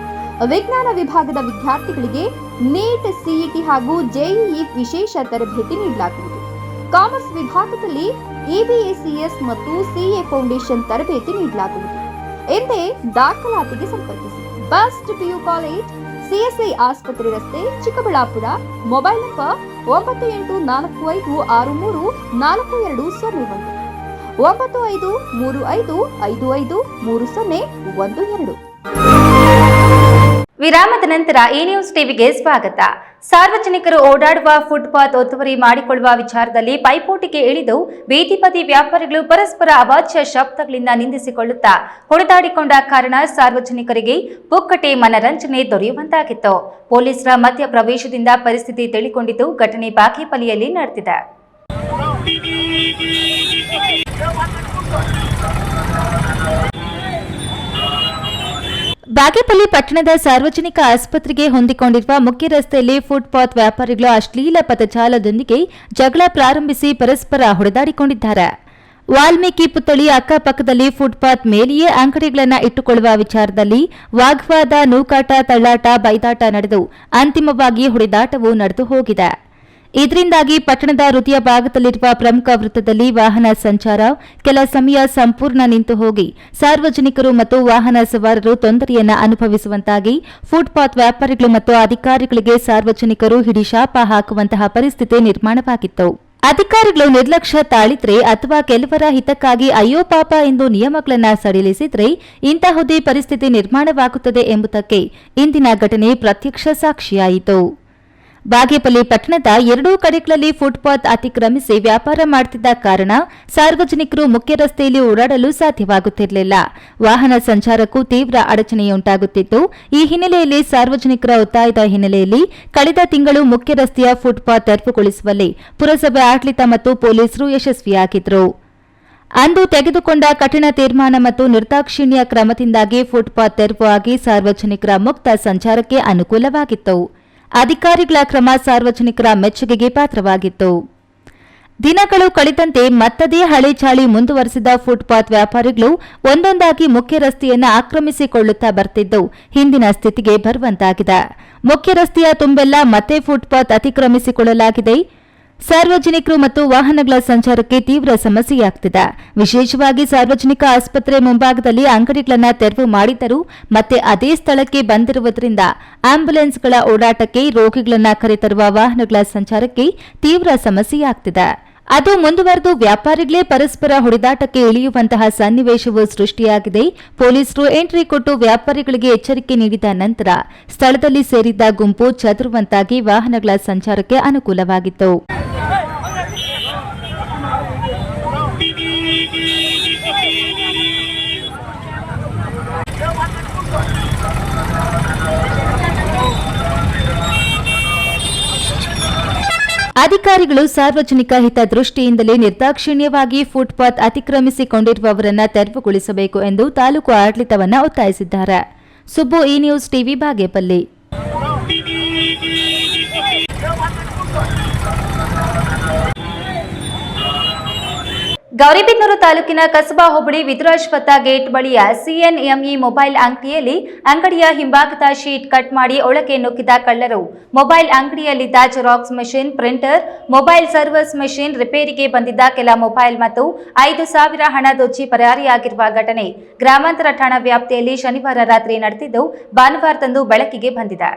ವಿಜ್ಞಾನ ವಿಭಾಗದ ವಿದ್ಯಾರ್ಥಿಗಳಿಗೆ ನೀಟ್ ಸಿಇಟಿ ಹಾಗೂ ಜೆಇಇ ವಿಶೇಷ ತರಬೇತಿ ನೀಡಲಾಗುವುದು. ಕಾಮರ್ಸ್ ವಿಭಾಗದಲ್ಲಿ ಇಬಿಎಸಿಎಸ್ ಮತ್ತು ಸಿಎ ಫೌಂಡೇಶನ್ ತರಬೇತಿ ನೀಡಲಾಗುವುದು. ಎಂದೇ ದಾಖಲಾತಿಗೆ ಸಂಪರ್ಕಿಸಿ. ಬೆಸ್ಟ್ ಪಿಯು ಕಾಲೇಜ್ ಸಿಎಸ್ಐ ಆಸ್ಪತ್ರೆ ರಸ್ತೆ, ಚಿಕ್ಕಬಳ್ಳಾಪುರ, ಮೊಬೈಲ್ ನಂಬರ್ ಒಂಬತ್ತು ಎಂಟು ನಾಲ್ಕು ಐದು ಆರು ಮೂರು ನಾಲ್ಕು ಎರಡು ಸೊನ್ನೆ ಒಂದು. ಒಂಬತ್ತು ಐದು ಮೂರು ಐದು ಐದು ಐದು ಮೂರು ಸೊನ್ನೆ ಒಂದು ಎರಡು. ವಿರಾಮದ ನಂತರ ಈ ನ್ಯೂಸ್ ಟಿವಿಗೆ ಸ್ವಾಗತ. ಸಾರ್ವಜನಿಕರು ಓಡಾಡುವ ಫುಟ್ಪಾತ್ ಒತ್ತುವರಿ ಮಾಡಿಕೊಳ್ಳುವ ವಿಚಾರದಲ್ಲಿ ಪೈಪೋಟಿಗೆ ಇಳಿದು ಬೀದಿ ಬದಿ ವ್ಯಾಪಾರಿಗಳು ಪರಸ್ಪರ ಅವಾಚ್ಯ ಶಬ್ದಗಳಿಂದ ನಿಂದಿಸಿಕೊಳ್ಳುತ್ತಾ ಹೊಡೆದಾಡಿಕೊಂಡ ಕಾರಣ ಸಾರ್ವಜನಿಕರಿಗೆ ಪುಕ್ಕಟೆ ಮನರಂಜನೆ ದೊರೆಯುವಂತಾಗಿತ್ತು. ಪೊಲೀಸರ ಮಧ್ಯ ಪ್ರವೇಶದಿಂದ ಪರಿಸ್ಥಿತಿ ತಿಳಿಕೊಂಡಿದ್ದು ಘಟನೆ ಬಾಗೇಪಲ್ಲಿಯಲ್ಲಿ ನಡೆದಿದೆ. ಬಾಗೇಪಲ್ಲಿ ಪಟ್ಟಣದ ಸಾರ್ವಜನಿಕ ಆಸ್ಪತ್ರೆಗೆ ಹೊಂದಿಕೊಂಡಿರುವ ಮುಖ್ಯ ರಸ್ತೆಯಲ್ಲಿ ಫುಟ್ಪಾತ್ ವ್ಯಾಪಾರಿಗಳು ಅಶ್ಲೀಲ ಪದಜಾಲದೊಂದಿಗೆ ಜಗಳ ಪ್ರಾರಂಭಿಸಿ ಪರಸ್ಪರ ಹೊಡೆದಾಡಿಕೊಂಡಿದ್ದಾರೆ. ವಾಲ್ಮೀಕಿ ಪುತ್ಥಳಿ ಅಕ್ಕಪಕ್ಕದಲ್ಲಿ ಫುಟ್ಪಾತ್ ಮೇಲೆಯೇ ಅಂಗಡಿಗಳನ್ನು ಇಟ್ಟುಕೊಳ್ಳುವ ವಿಚಾರದಲ್ಲಿ ವಾಗ್ವಾದ ನೂಕಾಟ, ತಳ್ಳಾಟ, ಬೈದಾಟ ನಡೆದು ಅಂತಿಮವಾಗಿ ಹೊಡೆದಾಟವು ನಡೆದು ಹೋಗಿದೆ. ಇದರಿಂದಾಗಿ ಪಟ್ಟಣದ ಹೃದಯ ಭಾಗದಲ್ಲಿರುವ ಪ್ರಮುಖ ವೃತ್ತದಲ್ಲಿ ವಾಹನ ಸಂಚಾರ, ಕೆಲ ಸಮಯ ಸಂಪೂರ್ಣ ನಿಂತು ಹೋಗಿ ಸಾರ್ವಜನಿಕರು ಮತ್ತು ವಾಹನ ಸವಾರರು ತೊಂದರೆಯನ್ನು ಅನುಭವಿಸುವಂತಾಗಿ ಫುಟ್ಪಾತ್ ವ್ಯಾಪಾರಿಗಳು ಮತ್ತು ಅಧಿಕಾರಿಗಳಿಗೆ ಸಾರ್ವಜನಿಕರು ಹಿಡಿಶಾಪ ಹಾಕುವಂತಹ ಪರಿಸ್ಥಿತಿ ನಿರ್ಮಾಣವಾಗಿತ್ತು. ಅಧಿಕಾರಿಗಳು ನಿರ್ಲಕ್ಷ್ಯ ತಾಳಿದ್ರೆ ಅಥವಾ ಕೆಲವರ ಹಿತಕ್ಕಾಗಿ ಅಯ್ಯೋ ಪಾಪ ಎಂದು ನಿಯಮಗಳನ್ನು ಸಡಿಲಿಸಿದ್ರೆ ಇಂತಹುದೇ ಪರಿಸ್ಥಿತಿ ನಿರ್ಮಾಣವಾಗುತ್ತದೆ ಎಂಬುದಕ್ಕೆ ಇಂದಿನ ಘಟನೆ ಪ್ರತ್ಯಕ್ಷ ಸಾಕ್ಷಿಯಾಯಿತು. ಬಾಗೇಪಲ್ಲಿ ಪಟ್ಟಣದ ಎರಡೂ ಕಡೆಗಳಲ್ಲಿ ಫುಟ್ಪಾತ್ ಅತಿಕ್ರಮಿಸಿ ವ್ಯಾಪಾರ ಮಾಡುತ್ತಿದ್ದ ಕಾರಣ ಸಾರ್ವಜನಿಕರು ಮುಖ್ಯ ರಸ್ತೆಯಲ್ಲಿ ಓಡಾಡಲು ಸಾಧ್ಯವಾಗುತ್ತಿರಲಿಲ್ಲ. ವಾಹನ ಸಂಚಾರಕ್ಕೂ ತೀವ್ರ ಅಡಚಣೆಯುಂಟಾಗುತ್ತಿತ್ತು ಈ ಹಿನ್ನೆಲೆಯಲ್ಲಿ ಸಾರ್ವಜನಿಕರ ಒತ್ತಾಯದ ಹಿನ್ನೆಲೆಯಲ್ಲಿ ಕಳೆದ ತಿಂಗಳು ಮುಖ್ಯ ರಸ್ತೆಯ ಫುಟ್ಪಾತ್ ತೆರವುಗೊಳಿಸುವಲ್ಲಿ ಪುರಸಭೆ ಆಡಳಿತ ಮತ್ತು ಪೊಲೀಸರು ಯಶಸ್ವಿಯಾಗಿದ್ದರು ಅಂದು ತೆಗೆದುಕೊಂಡ ಕಠಿಣ ತೀರ್ಮಾನ ಮತ್ತು ನಿರ್ದಾಕ್ಷಿಣ್ಯ ಕ್ರಮದಿಂದಾಗಿ ಫುಟ್ಪಾತ್ ತೆರವು ಆಗಿ ಸಾರ್ವಜನಿಕರ ಮುಕ್ತ ಸಂಚಾರಕ್ಕೆ ಅನುಕೂಲವಾಗಿತ್ತು. ಅಧಿಕಾರಿಗಳ ಕ್ರಮ ಸಾರ್ವಜನಿಕರ ಮೆಚ್ಚುಗೆಗೆ ಪಾತ್ರವಾಗಿತ್ತು. ದಿನಗಳು ಕಳೆದಂತೆ ಮತ್ತದೇ ಹಳೆ ಚಾಳಿ ಮುಂದುವರೆಸಿದ ಫುಟ್ಪಾತ್ ವ್ಯಾಪಾರಿಗಳು ಒಂದೊಂದಾಗಿ ಮುಖ್ಯ ರಸ್ತೆಯನ್ನು ಆಕ್ರಮಿಸಿಕೊಳ್ಳುತ್ತಾ ಬರ್ತಿದ್ದು. ಹಿಂದಿನ ಸ್ಥಿತಿಗೆ ಬರುವಂತಾಗಿದೆ. ಮುಖ್ಯ ರಸ್ತೆಯ ತುಂಬೆಲ್ಲ ಮತ್ತೆ ಫುಟ್ಪಾತ್ ಅತಿಕ್ರಮಿಸಿಕೊಳ್ಳಲಾಗಿದೆ. ಸಾರ್ವಜನಿಕರು ಮತ್ತು ವಾಹನಗಳ ಸಂಚಾರಕ್ಕೆ ತೀವ್ರ ಸಮಸ್ಯೆಯಾಗ್ತಿದೆ. ವಿಶೇಷವಾಗಿ ಸಾರ್ವಜನಿಕ ಆಸ್ಪತ್ರೆ ಮುಂಭಾಗದಲ್ಲಿ ಅಂಗಡಿಗಳನ್ನು ತೆರವು ಮಾಡಿದ್ದರೂ ಮತ್ತೆ ಅದೇ ಸ್ಥಳಕ್ಕೆ ಬಂದಿರುವುದರಿಂದ ಆಂಬ್ಯುಲೆನ್ಸ್ಗಳ ಓಡಾಟಕ್ಕೆ ರೋಗಿಗಳನ್ನು ಕರೆತರುವ ವಾಹನಗಳ ಸಂಚಾರಕ್ಕೆ ತೀವ್ರ ಸಮಸ್ಯೆಯಾಗ್ತಿದೆ. ಅದು ಮುಂದುವರೆದು ವ್ಯಾಪಾರಿಗಳೇ ಪರಸ್ಪರ ಹೊಡೆದಾಟಕ್ಕೆ ಇಳಿಯುವಂತಹ ಸನ್ನಿವೇಶವು ಸೃಷ್ಟಿಯಾಗಿದೆ. ಪೊಲೀಸರು ಎಂಟ್ರಿ ಕೊಟ್ಟು ವ್ಯಾಪಾರಿಗಳಿಗೆ ಎಚ್ಚರಿಕೆ ನೀಡಿದ ನಂತರ ಸ್ಥಳದಲ್ಲಿ ಸೇರಿದ್ದ ಗುಂಪು ಚದುರುವಂತಾಗಿ ವಾಹನಗಳ ಸಂಚಾರಕ್ಕೆ ಅನುಕೂಲವಾಗಿತ್ತು. ಅಧಿಕಾರಿಗಳು ಸಾರ್ವಜನಿಕ ಹಿತದೃಷ್ಟಿಯಿಂದಲೇ ನಿರ್ದಾಕ್ಷಿಣ್ಯವಾಗಿ ಫುಟ್ಪಾತ್ ಅತಿಕ್ರಮಿಸಿಕೊಂಡಿರುವವರನ್ನ ತೆರವುಗೊಳಿಸಬೇಕು ಎಂದು ತಾಲೂಕು ಆಡಳಿತವನ್ನ ಒತ್ತಾಯಿಸಿದ್ದಾರೆ. ಸುಬ್ಬು ಈ ನ್ಯೂಸ್ ಟಿವಿ, ಬಾಗೇಪಲ್ಲಿ. ಗೌರಿಬಿದನೂರು ತಾಲೂಕಿನ ಕಸಬಾ ಹೋಬಳಿ ವಿದುರಾಶ್ವತ್ಥ ಗೇಟ್ ಬಳಿಯ ಸಿಎನ್ಎಂಇ ಮೊಬೈಲ್ ಅಂಗಡಿಯಲ್ಲಿ ಅಂಗಡಿಯ ಹಿಂಭಾಗದ ಶೀಟ್ ಕಟ್ ಮಾಡಿ ಒಳಗೆ ನುಗ್ಗಿದ ಕಳ್ಳರು. Mobile ಅಂಗಡಿಯಲ್ಲಿದ್ದ xerox machine, printer, mobile service machine ರಿಪೇರಿಗೆ ಬಂದಿದ್ದ ಕೆಲ ಮೊಬೈಲ್ ಮತ್ತು ಐದು ಸಾವಿರ ಹಣ ದೊಚ್ಚಿ ಪರಾರಿಯಾಗಿರುವ ಘಟನೆ. ಗ್ರಾಮಾಂತರ ಠಾಣಾ ವ್ಯಾಪ್ತಿಯಲ್ಲಿ ಶನಿವಾರ ರಾತ್ರಿ ನಡೆದಿದ್ದು, ಭಾನುವಾರದಂದು ಬೆಳಕಿಗೆ ಬಂದಿದೆ.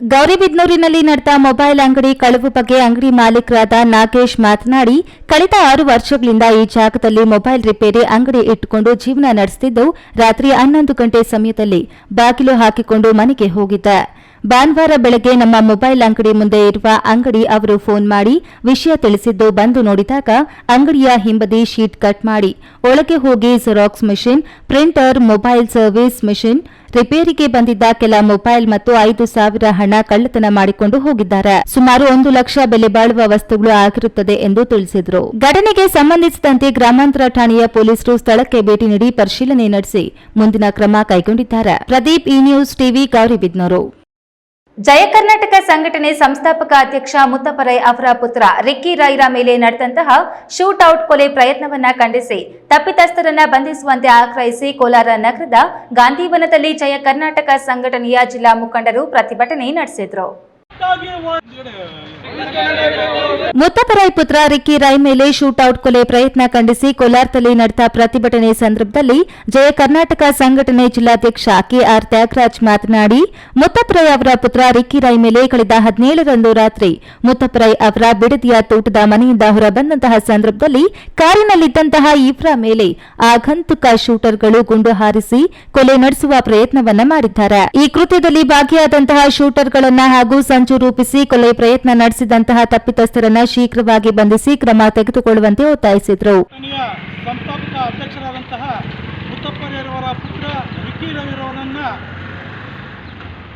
ಗೌರಿಬಿದನೂರಿನಲ್ಲಿ ನಡೆದ ಮೊಬೈಲ್ ಅಂಗಡಿ ಕಳವು ಬಗ್ಗೆ ಅಂಗಡಿ ಮಾಲೀಕರಾದ ನಾಗೇಶ್ ಮಾತನಾಡಿ, ಕಳೆದ ಆರು ವರ್ಷಗಳಿಂದ ಈ ಜಾಗದಲ್ಲಿ ಮೊಬೈಲ್ ರಿಪೇರಿ ಅಂಗಡಿ ಇಟ್ಟುಕೊಂಡು ಜೀವನ ನಡೆಸುತ್ತಿದ್ದು ರಾತ್ರಿ ಹನ್ನೊಂದು ಗಂಟೆ ಸಮಯದಲ್ಲಿ. ಬಾಗಿಲು ಹಾಕಿಕೊಂಡು ಮನೆಗೆ ಹೋಗಿದ್ದ. ಭಾನುವಾರ ಬೆಳಗ್ಗೆ ನಮ್ಮ ಮೊಬೈಲ್ ಅಂಗಡಿ ಮುಂದೆ ಇರುವ ಅಂಗಡಿ ಅವರು ಫೋನ್ ಮಾಡಿ ವಿಷಯ ತಿಳಿಸಿದ್ದು ಬಂದು ನೋಡಿದಾಗ ಅಂಗಡಿಯ ಹಿಂಬದಿ ಶೀಟ್ ಕಟ್ ಮಾಡಿ ಒಳಗೆ ಹೋಗಿ xerox machine printer mobile service machine ರಿಪೇರಿಗೆ ಬಂದಿದ್ದ ಕೆಲ ಮೊಬೈಲ್ ಮತ್ತು ಐದು ಸಾವಿರ ಹಣ ಕಳ್ಳತನ ಮಾಡಿಕೊಂಡು ಹೋಗಿದ್ದಾರೆ. ಸುಮಾರು ಒಂದು ಲಕ್ಷ ಬೆಲೆ ಬಾಳುವ ವಸ್ತುಗಳು ಆಗಿರುತ್ತದೆ ಎಂದು ತಿಳಿಸಿದರು. ಘಟನೆಗೆ ಸಂಬಂಧಿಸಿದಂತೆ ಗ್ರಾಮಾಂತರ ಠಾಣೆಯ ಪೊಲೀಸರು ಸ್ಥಳಕ್ಕೆ ಭೇಟಿ ನೀಡಿ ಪರಿಶೀಲನೆ ನಡೆಸಿ ಮುಂದಿನ ಕ್ರಮ ಕೈಗೊಂಡಿದ್ದಾರೆ. ಪ್ರದೀಪ್ ಈ ನ್ಯೂಸ್ ಟಿವಿ, ಗೌರಿಬಿದ್ನೂರು. ಜಯ ಕರ್ನಾಟಕ ಸಂಘಟನೆ ಸಂಸ್ಥಾಪಕ ಅಧ್ಯಕ್ಷ ಮುತ್ತಪರೈ ಅವರ ಪುತ್ರ ರಿಕ್ಕಿ ರೈರ ಮೇಲೆ ನಡೆದಂತಹ ಶೂಟ್ ಕೊಲೆ ಪ್ರಯತ್ನವನ್ನ ಖಂಡಿಸಿ ತಪ್ಪಿತಸ್ಥರನ್ನ ಬಂಧಿಸುವಂತೆ ಆಗ್ರಹಿಸಿ ಕೋಲಾರ ನಗರದ ಗಾಂಧಿವನದಲ್ಲಿ ಜಯ ಕರ್ನಾಟಕ ಸಂಘಟನೆಯ ಜಿಲ್ಲಾ ಮುಖಂಡರು ಪ್ರತಿಭಟನೆ ನಡೆಸಿದ್ರು. ಮುತ್ತಪರೈ ಪುತ್ರ ರಿಕ್ಕಿ ರೈ ಮೇಲೆ ಶೂಟೌಟ್ ಕೊಲೆ ಪ್ರಯತ್ನ ಖಂಡಿಸಿ ಕೋಲಾರದಲ್ಲಿ ನಡೆದ ಪ್ರತಿಭಟನೆ ಸಂದರ್ಭದಲ್ಲಿ ಜಯ ಕರ್ನಾಟಕ ಸಂಘಟನೆ ಜಿಲ್ಲಾಧ್ಯಕ್ಷ ಕೆಆರ್ ತ್ಯಾಗರಾಜ್ ಮಾತನಾಡಿ ಮುತ್ತಪರಾಯ್ ಅವರ ಪುತ್ರ ರಿಕ್ಕಿ ರೈ ಮೇಲೆ ಕಳೆದ ಹದಿನೇಳರಂದು ರಾತ್ರಿ ಮುತ್ತಪರಾಯ್ ಅವರ ಬಿಡದಿಯ ತೋಟದ ಮನೆಯಿಂದ ಹೊರಬಂದಂತಹ ಸಂದರ್ಭದಲ್ಲಿ ಕಾರಿನಲ್ಲಿದ್ದಂತಹ ಇವರ ಮೇಲೆ ಆಗಂತುಕ ಶೂಟರ್ಗಳು ಗುಂಡು ಹಾರಿಸಿ ಕೊಲೆ ನಡೆಸುವ ಪ್ರಯತ್ನವನ್ನ ಮಾಡಿದ್ದಾರೆ. ಈ ಕೃತ್ಯದಲ್ಲಿ ಭಾಗಿಯಾದಂತಹ ಶೂಟರ್ಗಳನ್ನ ಹಾಗೂ ಸಂಚು ರೂಪಿಸಿ ಕೊಲೆ ಪ್ರಯತ್ನ ನಡೆಸಿದಂತಹ ತಪ್ಪಿತಸ್ಥರನ್ನ ಶೀಘ್ರವಾಗಿ ಬಂಧಿಸಿ ಕ್ರಮ ತೆಗೆದುಕೊಳ್ಳುವಂತೆ ಒತ್ತಾಯಿಸಿದರು. ಸಂಸ್ಥಾಪಕ ಅಧ್ಯಕ್ಷರಾದಂತಹ ಮುತ್ತಪ್ಪರವರ ಪುತ್ರ ವಿಕ್ಕಿ ರವಿರವರನ್ನು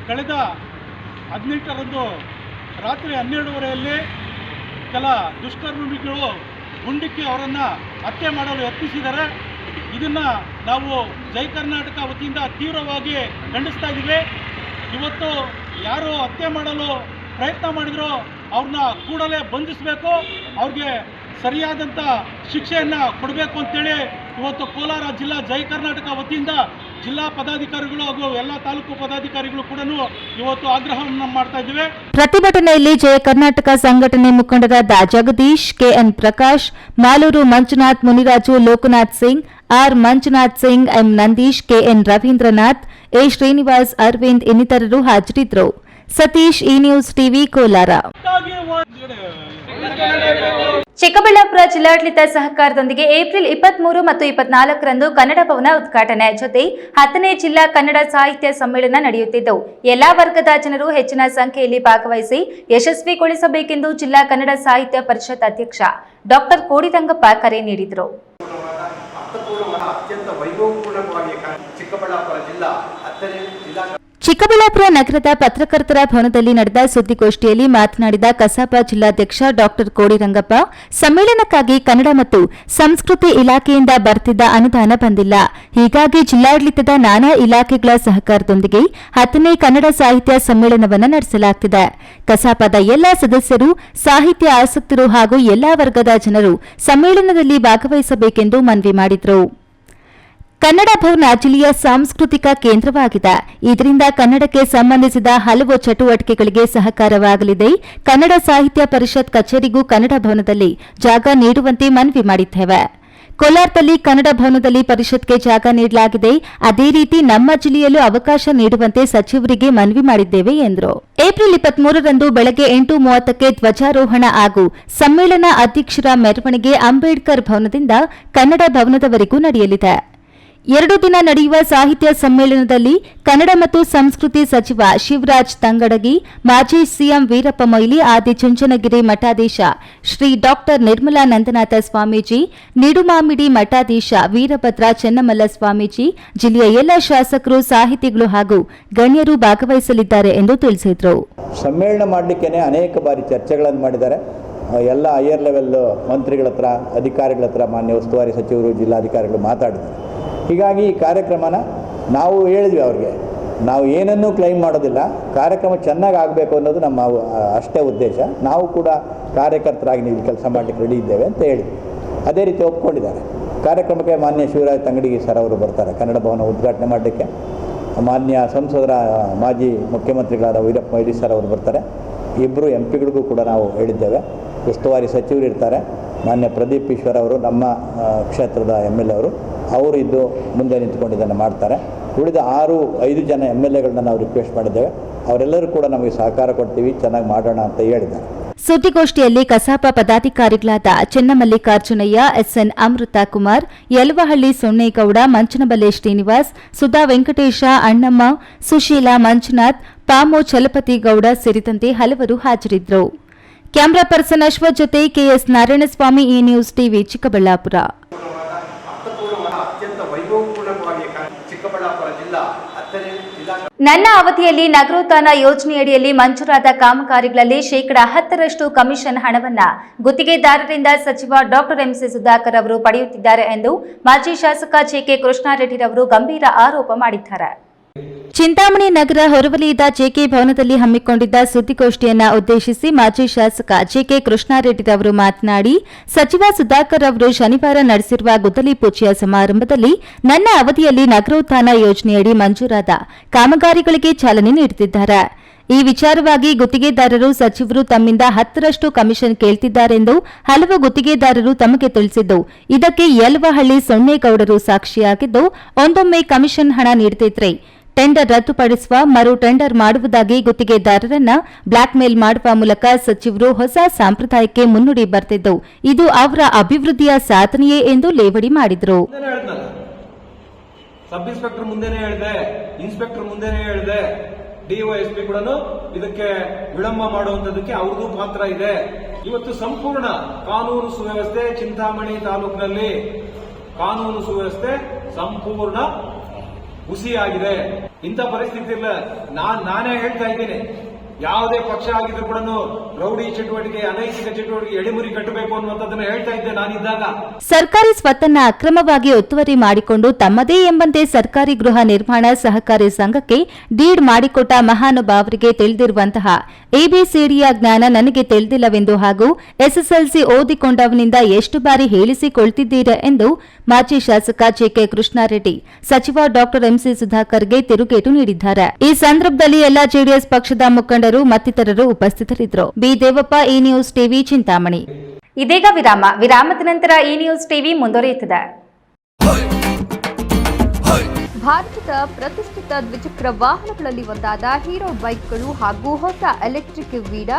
ಕಳೆದ ಹದಿನೆಂಟರಂದು ರಾತ್ರಿ ಹನ್ನೆರಡುವರೆಯಲ್ಲಿ ಕೆಲ ದುಷ್ಕರ್ಮಿಗಳು ಗುಂಡಿಕ್ಕಿ ಅವರನ್ನು ಹತ್ಯೆ ಮಾಡಲು ಯತ್ನಿಸಿದ್ದಾರೆ. ಇದನ್ನು ನಾವು ಜೈ ಕರ್ನಾಟಕ ವತಿಯಿಂದ ತೀವ್ರವಾಗಿ ಖಂಡಿಸ್ತಾ ಇದ್ದೀವಿ. ಇವತ್ತು ಯಾರು ಹತ್ಯೆ ಮಾಡಲು ಪ್ರಯತ್ನ ಮಾಡಿದ್ರು ಅವ್ರನ್ನ ಕೂಡಲೇ ಬಂಧಿಸಬೇಕು, ಅವ್ರಿಗೆ ಸರಿಯಾದಂಥ ಶಿಕ್ಷೆಯನ್ನು ಕೊಡಬೇಕು ಅಂತೇಳಿ ಇವತ್ತು ಕೋಲಾರ ಜಿಲ್ಲಾ ಜೈ ಕರ್ನಾಟಕ ವತಿಯಿಂದ ಜಿಲ್ಲಾ ಪದಾಧಿಕಾರಿಗಳು ಹಾಗೂ ಎಲ್ಲ ತಾಲೂಕು ಪದಾಧಿಕಾರಿಗಳು ಕೂಡ ಇವತ್ತು ಆಗ್ರಹವನ್ನು ಮಾಡ್ತಾ ಇದ್ದೇವೆ. ಪ್ರತಿಭಟನೆಯಲ್ಲಿ ಜಯ ಕರ್ನಾಟಕ ಸಂಘಟನೆ ಮುಖಂಡರಾದ Jagadish KN Prakash, Malur Manjunath Muniraju Lokanath Singh, R Manjunath Singh, M Nandish KN Ravindranath, A Srinivas Aravind ಇನ್ನಿತರರು ಹಾಜರಿದ್ದರು. ಸತೀಶ್ ಈ ನ್ಯೂಸ್ ಟಿವಿ ಕೋಲಾರ. ಚಿಕ್ಕಬಳ್ಳಾಪುರ ಜಿಲ್ಲಾಡಳಿತ ಸಹಕಾರದೊಂದಿಗೆ ಏಪ್ರಿಲ್ ಇಪ್ಪತ್ಮೂರು ಮತ್ತು ಇಪ್ಪತ್ನಾಲ್ಕರಂದು ಕನ್ನಡ ಭವನ ಉದ್ಘಾಟನೆ ಜೊತೆ ಹತ್ತನೇ ಜಿಲ್ಲಾ ಕನ್ನಡ ಸಾಹಿತ್ಯ ಸಮ್ಮೇಳನ ನಡೆಯುತ್ತಿದ್ದು, ಎಲ್ಲಾ ವರ್ಗದ ಜನರು ಹೆಚ್ಚಿನ ಸಂಖ್ಯೆಯಲ್ಲಿ ಭಾಗವಹಿಸಿ ಯಶಸ್ವಿಗೊಳಿಸಬೇಕೆಂದು ಜಿಲ್ಲಾ ಕನ್ನಡ ಸಾಹಿತ್ಯ ಪರಿಷತ್ ಅಧ್ಯಕ್ಷ ಡಾಕ್ಟರ್ ಕೋಡಿರಂಗಪ್ಪ ಕರೆ ನೀಡಿದರು ಅರ್ಥಪೂರ್ಣವಾದ ಅತ್ಯಂತ ವೈಭವಪೂರ್ಣವಾಗಿ ಕ- ಚಿಕ್ಕಬಳ್ಳಾಪುರ ಜಿಲ್ಲಾ ಹತ್ತನೇ ಜಿಲ್ಲಾ ಚಿಕ್ಕಬಳ್ಳಾಪುರ ನಗರದ ಪತ್ರಕರ್ತರ ಭವನದಲ್ಲಿ ನಡೆದ ಸುದ್ದಿಗೋಷ್ಠಿಯಲ್ಲಿ ಮಾತನಾಡಿದ ಕಸಾಪ ಜಿಲ್ಲಾಧ್ಯಕ್ಷ ಡಾಕ್ಟರ್ ಕೋಡಿರಂಗಪ್ಪ, ಸಮ್ಮೇಳನಕ್ಕಾಗಿ ಕನ್ನಡ ಮತ್ತು ಸಂಸ್ಕೃತಿ ಇಲಾಖೆಯಿಂದ ಬರ್ತಿದ್ದ ಅನುದಾನ ಬಂದಿಲ್ಲ. ಹೀಗಾಗಿ ಜಿಲ್ಲಾಡಳಿತದ ನಾನಾ ಇಲಾಖೆಗಳ ಸಹಕಾರದೊಂದಿಗೆ ಹತ್ತನೇ ಕನ್ನಡ ಸಾಹಿತ್ಯ ಸಮ್ಮೇಳನವನ್ನು ನಡೆಸಲಾಗುತ್ತಿದೆ ಕಸಾಪದ ಎಲ್ಲಾ ಸದಸ್ಯರು, ಸಾಹಿತ್ಯ ಆಸಕ್ತರು ಹಾಗೂ ಎಲ್ಲಾ ವರ್ಗದ ಜನರು ಸಮ್ಮೇಳನದಲ್ಲಿ ಭಾಗವಹಿಸಬೇಕೆಂದು ಮನವಿ ಮಾಡಿದರು. ಕನ್ನಡ ಭವನ ಜಿಲ್ಲೆಯ ಸಾಂಸ್ಕೃತಿಕ ಕೇಂದ್ರವಾಗಿದೆ. ಇದರಿಂದ ಕನ್ನಡಕ್ಕೆ ಸಂಬಂಧಿಸಿದ ಹಲವು ಚಟುವಟಿಕೆಗಳಿಗೆ ಸಹಕಾರವಾಗಲಿದೆ. ಕನ್ನಡ ಸಾಹಿತ್ಯ ಪರಿಷತ್ ಕಚೇರಿಗೂ ಕನ್ನಡ ಭವನದಲ್ಲಿ ಜಾಗ ನೀಡುವಂತೆ ಮನವಿ ಮಾಡಿದ್ದೇವೆ. ಕೋಲಾರದಲ್ಲಿ ಕನ್ನಡ ಭವನದಲ್ಲಿ ಪರಿಷತ್ಗೆ ಜಾಗ ನೀಡಲಾಗಿದೆ. ಅದೇ ರೀತಿ ನಮ್ಮ ಜಿಲ್ಲೆಯಲ್ಲೂ ಅವಕಾಶ ನೀಡುವಂತೆ ಸಚಿವರಿಗೆ ಮನವಿ ಮಾಡಿದ್ದೇವೆ ಎಂದರು. ಏಪ್ರಿಲ್ ಇಪ್ಪತ್ಮೂರರಂದು ಬೆಳಗ್ಗೆ ಎಂಟು ಮೂವತ್ತಕ್ಕೆ ಧ್ವಜಾರೋಹಣ ಹಾಗೂ ಸಮ್ಮೇಳನ ಅಧ್ಯಕ್ಷರ ಮೆರವಣಿಗೆ ಅಂಬೇಡ್ಕರ್ ಭವನದಿಂದ ಕನ್ನಡ ಭವನದವರೆಗೂ ನಡೆಯಲಿದೆ. ಎರಡು ದಿನ ನಡೆಯುವ ಸಾಹಿತ್ಯ ಸಮ್ಮೇಳನದಲ್ಲಿ ಕನ್ನಡ ಮತ್ತು ಸಂಸ್ಕೃತಿ ಸಚಿವ ಶಿವರಾಜ್ ತಂಗಡಗಿ, ಮಾಜಿ ಸಿಎಂ ವೀರಪ್ಪ ಮೊಯ್ಲಿ, ಆದಿ ಚುಂಚನಗಿರಿ ಮಠಾಧೀಶ ಶ್ರೀ ಡಾಕ್ಟರ್ ನಿರ್ಮಲಾ ನಂದನಾಥ ಸ್ವಾಮೀಜಿ, ನಿಡುಮಾಮಿಡಿ ಮಠಾಧೀಶ ವೀರಭದ್ರ ಚೆನ್ನಮಲ್ಲ ಸ್ವಾಮೀಜಿ, ಜಿಲ್ಲೆಯ ಎಲ್ಲ ಶಾಸಕರು, ಸಾಹಿತಿಗಳು ಹಾಗೂ ಗಣ್ಯರು ಭಾಗವಹಿಸಲಿದ್ದಾರೆ ಎಂದು ತಿಳಿಸಿದರು. ಸಮ್ಮೇಳನ ಮಾಡಲಿಕ್ಕೆ ಅನೇಕ ಬಾರಿ ಚರ್ಚೆಗಳನ್ನು ಮಾಡಿದ್ದಾರೆ. ಎಲ್ಲ ಹೈಯರ್ ಲೆವೆಲ್ ಮಂತ್ರಿಗಳ ಹತ್ರ, ಅಧಿಕಾರಿಗಳ ಹತ್ರ ಮಾನ್ಯ ಉಸ್ತುವಾರಿ ಸಚಿವರು, ಜಿಲ್ಲಾಧಿಕಾರಿಗಳು ಮಾತಾಡಿದ್ದಾರೆ. ಹೀಗಾಗಿ ಈ ಕಾರ್ಯಕ್ರಮನ ನಾವು ಹೇಳಿದ್ವಿ ಅವ್ರಿಗೆ. ನಾವು ಏನನ್ನೂ ಕ್ಲೈಮ್ ಮಾಡೋದಿಲ್ಲ, ಕಾರ್ಯಕ್ರಮ ಚೆನ್ನಾಗಿ ಆಗಬೇಕು ಅನ್ನೋದು ನಮ್ಮ ಅಷ್ಟೇ ಉದ್ದೇಶ. ನಾವು ಕೂಡ ಕಾರ್ಯಕರ್ತರಾಗಿ ನೀವು ಕೆಲಸ ಮಾಡಲಿಕ್ಕೆ ರೆಡಿ ಇದ್ದೇವೆ ಅಂತ ಹೇಳಿ. ಅದೇ ರೀತಿ ಒಪ್ಕೊಂಡಿದ್ದಾರೆ. ಕಾರ್ಯಕ್ರಮಕ್ಕೆ ಮಾನ್ಯ ಶಿವರಾಜ್ ತಂಗಡಿಗೆ ಸರ್ ಅವರು ಬರ್ತಾರೆ. ಕನ್ನಡ ಭವನ ಉದ್ಘಾಟನೆ ಮಾಡಲಿಕ್ಕೆ. ಮಾನ್ಯ ಸಂಸದರ ಮಾಜಿ ಮುಖ್ಯಮಂತ್ರಿಗಳಾದ ವೀರಪ್ಪ ಮೊಯ್ಲಿ ಸರ್ ಅವರು ಬರ್ತಾರೆ. ಇಬ್ಬರು ಎಂ ಪಿಗಳಿಗೂ ಕೂಡ ನಾವು ಹೇಳಿದ್ದೇವೆ. ಉಸ್ತುವಾರಿ ಸಚಿವರು ಇರ್ತಾರೆ. ಮಾನ್ಯ ಪ್ರದೀಪ್ ಈಶ್ವರ್ ಅವರು, ನಮ್ಮ ಕ್ಷೇತ್ರದ ಎಂ ಎಲ್ ಎ ಅವರು. ಅವರು ಇದ್ದು ಮುಂದೆ ನಿಂತ್ಕೊಂಡು ಇದನ್ನು ಮಾಡ್ತಾರೆ. ಉಳಿದ ಆರು, ಐದು ಜನ ಎಂ ಎಲ್ ಎಗಳನ್ನ ನಾವು ರಿಕ್ವೆಸ್ಟ್ ಮಾಡಿದ್ದೇವೆ. ಅವರೆಲ್ಲರೂ ಕೂಡ ನಮಗೆ ಸಹಕಾರ ಕೊಡ್ತೀವಿ, ಚೆನ್ನಾಗಿ ಮಾಡೋಣ ಅಂತ ಹೇಳಿದ್ದಾರೆ. ಸುದ್ದಿಗೋಷ್ಠಿಯಲ್ಲಿ ಕಸಾಪ ಪದಾಧಿಕಾರಿಗಳಾದ ಚೆನ್ನಮಲ್ಲಿಕಾರ್ಜುನಯ್ಯ, ಎಸ್ಎನ್ ಅಮೃತ ಕುಮಾರ್, ಯಲವಹಳ್ಳಿ ಸೊನ್ನೇಗೌಡ ಮಂಚನಬಲೆ ಶ್ರೀನಿವಾಸ್, ಸುಧಾ ವೆಂಕಟೇಶ, ಅಣ್ಣಮ್ಮ, ಸುಶೀಲಾ ಮಂಜುನಾಥ್, ಪಾಮೋ ಚಲಪತಿ ಗೌಡ ಸೇರಿದಂತೆ ಹಲವರು ಹಾಜರಿದ್ದರು. ಕ್ಯಾಮರಾ ಪರ್ಸನ್ ಅಶ್ವಥ್ ಜೊತೆ ಕೆಎಸ್ ನಾರಾಯಣಸ್ವಾಮಿ ಈ ನ್ಯೂಸ್ ಟಿವಿ ಚಿಕ್ಕಬಳ್ಳಾಪುರ ಅರ್ಥಪೂರ್ಣವಾದ ಅತ್ಯಂತ ವೈಭವಪೂರ್ಣವಾಗಿ ಕ- ಚಿಕ್ಕಬಳ್ಳಾಪುರ ಜಿಲ್ಲಾ ಹತ್ತನೇ ಜಿಲ್ಲಾ ನನ್ನ ಅವಧಿಯಲ್ಲಿ ನಗರೋತ್ಥಾನ ಯೋಜನೆಯಡಿಯಲ್ಲಿ ಮಂಜೂರಾದ ಕಾಮಗಾರಿಗಳಲ್ಲಿ ಶೇಕಡಾ ಹತ್ತರಷ್ಟು ಕಮಿಷನ್ ಹಣವನ್ನ ಗುತ್ತಿಗೆದಾರರಿಂದ ಸಚಿವ ಡಾಕ್ಟರ್ ಎಂಸಿ ಸುಧಾಕರ್ ಅವರು ಪಡೆಯುತ್ತಿದ್ದಾರೆ ಎಂದು ಮಾಜಿ ಶಾಸಕ ಜೆಕೆ ಕೃಷ್ಣಾರೆಡ್ಡಿರವರು ಗಂಭೀರ ಆರೋಪ ಮಾಡಿದ್ದಾರೆ. ಚಿಂತಾಮಣಿ ನಗರ ಹೊರವಲಯದ ಜೆಕೆ ಭವನದಲ್ಲಿ ಹಮ್ಮಿಕೊಂಡಿದ್ದ ಸುದ್ದಿಗೋಷ್ಠಿಯನ್ನ ಉದ್ದೇಶಿಸಿ ಮಾಜಿ ಶಾಸಕ ಜೆಕೆ ಕೃಷ್ಣಾರೆಡ್ಡಿರವರು ಮಾತನಾಡಿ, ಸಚಿವ ಸುಧಾಕರ್ ಅವರು ಶನಿವಾರ ನಡೆಸಿರುವ ಗುದ್ದಲಿ ಪೂಜೆಯ ಸಮಾರಂಭದಲ್ಲಿ ನನ್ನ ಅವಧಿಯಲ್ಲಿ ನಗರೋತ್ಥಾನ ಯೋಜನೆಯಡಿ ಮಂಜೂರಾದ ಕಾಮಗಾರಿಗಳಿಗೆ ಚಾಲನೆ ನೀಡುತ್ತಿದ್ದಾರೆ. ಈ ವಿಚಾರವಾಗಿ ಗುತ್ತಿಗೆದಾರರು, ಸಚಿವರು ತಮ್ಮಿಂದ ಹತ್ತರಷ್ಟು ಕಮಿಷನ್ ಕೇಳ್ತಿದ್ದಾರೆಂದು ಹಲವು ಗುತ್ತಿಗೆದಾರರು ತಮಗೆ ತಿಳಿಸಿದ್ದು, ಇದಕ್ಕೆ ಯಲ್ವಹಳ್ಳಿ ಸೊನ್ನೇಗೌಡರು ಸಾಕ್ಷಿಯಾಗಿದ್ದು, ಒಂದೊಮ್ಮೆ ಕಮಿಷನ್ ಹಣ ನೀಡುತ್ತಿದ್ರೆ ಟೆಂಡರ್ ರದ್ದುಪಡಿಸುವ ಮರು ಟೆಂಡರ್ ಮಾಡುವುದಾಗಿ ಗುತ್ತಿಗೆದಾರರನ್ನ ಬ್ಲಾಕ್ಮೇಲ್ ಮಾಡುವ ಮೂಲಕ ಸಚಿವರು ಹೊಸ ಸಾಂಪ್ರದಾಯಕ್ಕೆ ಮುನ್ನುಡಿ ಬರ್ತಿದ್ದವು ಇದು ಅವರ ಅಭಿವೃದ್ಧಿಯ ಸಾಧನೆಯೇ ಎಂದು ಲೇವಡಿ ಮಾಡಿದರು. ಸಬ್ ಇನ್ಸ್ಪೆಕ್ಟರ್ ಮುಂದೆನೆ ಹೇಳಿದೆ, ಇನ್ಸ್ಪೆಕ್ಟರ್ ಮುಂದೆನೆ ಹೇಳಿದೆ ಡಿಒಎಸ್ಪಿ ಕೂಡ ಇದಕ್ಕೆ ವಿಳಂಬ ಮಾಡುವಂತದಕ್ಕೆ ಅವ್ರದ್ದು ಪಾತ್ರ ಇದೆ. ಇವತ್ತು ಸಂಪೂರ್ಣ ಕಾನೂನು ಸುವ್ಯವಸ್ಥೆ ಚಿಂತಾಮಣಿ ತಾಲೂಕಿನಲ್ಲಿ ಕಾನೂನು ಸುವ್ಯವಸ್ಥೆ ಸಂಪೂರ್ಣ ಹುಸಿಯಾಗಿದೆ. ಇಂಥ ಪರಿಸ್ಥಿತಿ ಇಲ್ಲ ನಾನ್ ನಾನೇ ಹೇಳ್ತಾ ಇದ್ದೀನಿ. ಯಾವುದೇ ಪಕ್ಷ ಆಗಿದ್ರು ಕೂಡ ರೌಡಿ ಚಟುವಟಿಕೆ, ಅನೈತಿಕ ಚಟುವಟಿಕೆ, ಎಡೆಮುರಿ ಕಟ್ಟಬೇಕು ಅನ್ನುವಂಥದ್ದನ್ನ ಹೇಳ್ತಾ ಇದ್ದೆ ನಾನಿದ್ದಾಗ. ಸರ್ಕಾರಿ ಸ್ವತ್ತನ್ನ ಅಕ್ರಮವಾಗಿ ಒತ್ತುವರಿ ಮಾಡಿಕೊಂಡು ತಮ್ಮದೇ ಎಂಬಂತೆ ಸರ್ಕಾರಿ ಗೃಹ ನಿರ್ಮಾಣ ಸಹಕಾರಿ ಸಂಘಕ್ಕೆ ಡೀಡ್ ಮಾಡಿಕೊಟ್ಟ ಮಹಾನುಭಾವರಿಗೆ ತಿಳಿದಿರುವಂತಹ ಎಬಿಸಿಡಿಯ ಜ್ಞಾನ ನನಗೆ ತಿಳಿದಿಲ್ಲವೆಂದು ಹಾಗೂ ಎಸ್ಎಸ್ಎಲ್ಸಿ ಓದಿಕೊಂಡವನಿಂದ ಎಷ್ಟು ಬಾರಿ ಹೇಳಿಸಿಕೊಳ್ತಿದ್ದೀರಾ ಎಂದು ಮಾಜಿ ಶಾಸಕ ಜೆಕೆ ಕೃಷ್ಣಾರೆಡ್ಡಿ, ಸಚಿವ ಡಾಕ್ಟರ್ ಎಂಸಿ ಸುಧಾಕರ್ಗೆ ತಿರುಗೇಟು ನೀಡಿದ್ದಾರೆ. ಈ ಸಂದರ್ಭದಲ್ಲಿ ಎಲ್ಲಾ ಜೆಡಿಎಸ್ ಪಕ್ಷದ ಮುಖಂಡರು ಮತ್ತಿತರರು ಉಪಸ್ಥಿತರಿದ್ದರು. ಬಿ ದೇವಪ್ಪ ಈ ನ್ಯೂಸ್ ಟಿವಿ, ಚಿಂತಾಮಣಿ. ಇದೀಗ ವಿರಾಮ. ವಿರಾಮದ ನಂತರ ಈ ನ್ಯೂಸ್ ಟಿವಿ ಮುಂದುವರಿಯುತ್ತದೆ. ಭಾರತದ ಪ್ರತಿಷ್ಠಿತ ದ್ವಿಚಕ್ರ ವಾಹನಗಳಲ್ಲಿ ಒಂದಾದ ಹೀರೋ ಬೈಕ್ಗಳು ಹಾಗೂ ಹೊಸ ಎಲೆಕ್ಟ್ರಿಕ್ ವೀಡಾ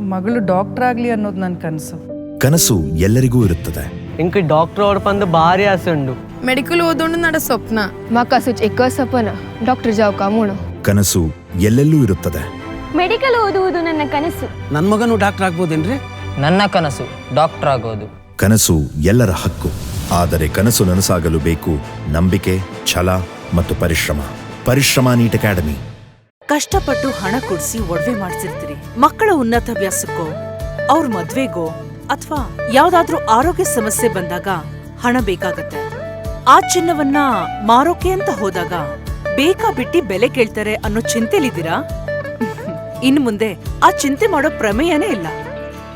ಮಗಳು ಡಾಕ್ಟರ್ ಆಗಲಿ ಅನ್ನೋದು ನನ್ನ ಕನಸು. ಕನಸು ಎಲ್ಲರಿಗೂ ಇರುತ್ತದೆ. ఇంక ಡಾಕ್ಟರ್ ఓడిపందు ಭಾರಿ ಆಸೆ ಉಂಡು. ಮೆಡಿಕಲ್ నడ స్వప్న ಸ್ವಪ್ನ. సుచ్ ಚಿಕ್ಕ ಸ್ವಪ್ನ ಡಾಕ್ಟರ್ ಜಾವ್ ಕಾಮೋಣ ಕನಸು ಎಲ್ಲೆಲ್ಲೂ ಇರುತ್ತದೆ. ಮೆಡಿಕಲ್ ಓದುವುದು ನನ್ನ ಕನಸು. ನನ್ನ ಮಗನು ಡಾಕ್ಟರ್ ಆಗ್ಬೋದೇನ್ರಿ? ನನ್ನ ಕನಸು ಡಾಕ್ಟರ್ ಆಗೋದು. ಕನಸು ಎಲ್ಲರ ಹಕ್ಕು. ಆದರೆ ಕನಸು ನನಸಾಗಲು ಬೇಕು ನಂಬಿಕೆ ಛಲ ಮತ್ತು ಪರಿಶ್ರಮ. ಪರಿಶ್ರಮ ನೀಟ್ ಅಕಾಡೆಮಿ. ಕಷ್ಟಪಟ್ಟು ಹಣ ಕೊಡಿಸಿ ಒಡವೆ ಮಾಡಿಸಿರ್ತೀರಿ. ಮಕ್ಕಳ ಉನ್ನತ ಅಭ್ಯಾಸಕ್ಕೋ, ಅವ್ರ ಮದ್ವೆಗೋ ಅಥವಾ ಯಾವ್ದಾದ್ರೂ ಆರೋಗ್ಯ ಸಮಸ್ಯೆ ಬಂದಾಗ ಹಣ ಬೇಕಾಗತ್ತೆ. ಆ ಚಿನ್ನವನ್ನ ಮಾರೋಕೆ ಅಂತ ಹೋದಾಗ ಬೇಕಾ ಬಿಟ್ಟಿ ಬೆಲೆ ಕೇಳ್ತಾರೆ ಅನ್ನೋ ಚಿಂತೆಲಿದ್ದೀರಾ? ಇನ್ ಮುಂದೆ ಆ ಚಿಂತೆ ಮಾಡೋ ಪ್ರಮೇಯನೇ ಇಲ್ಲ.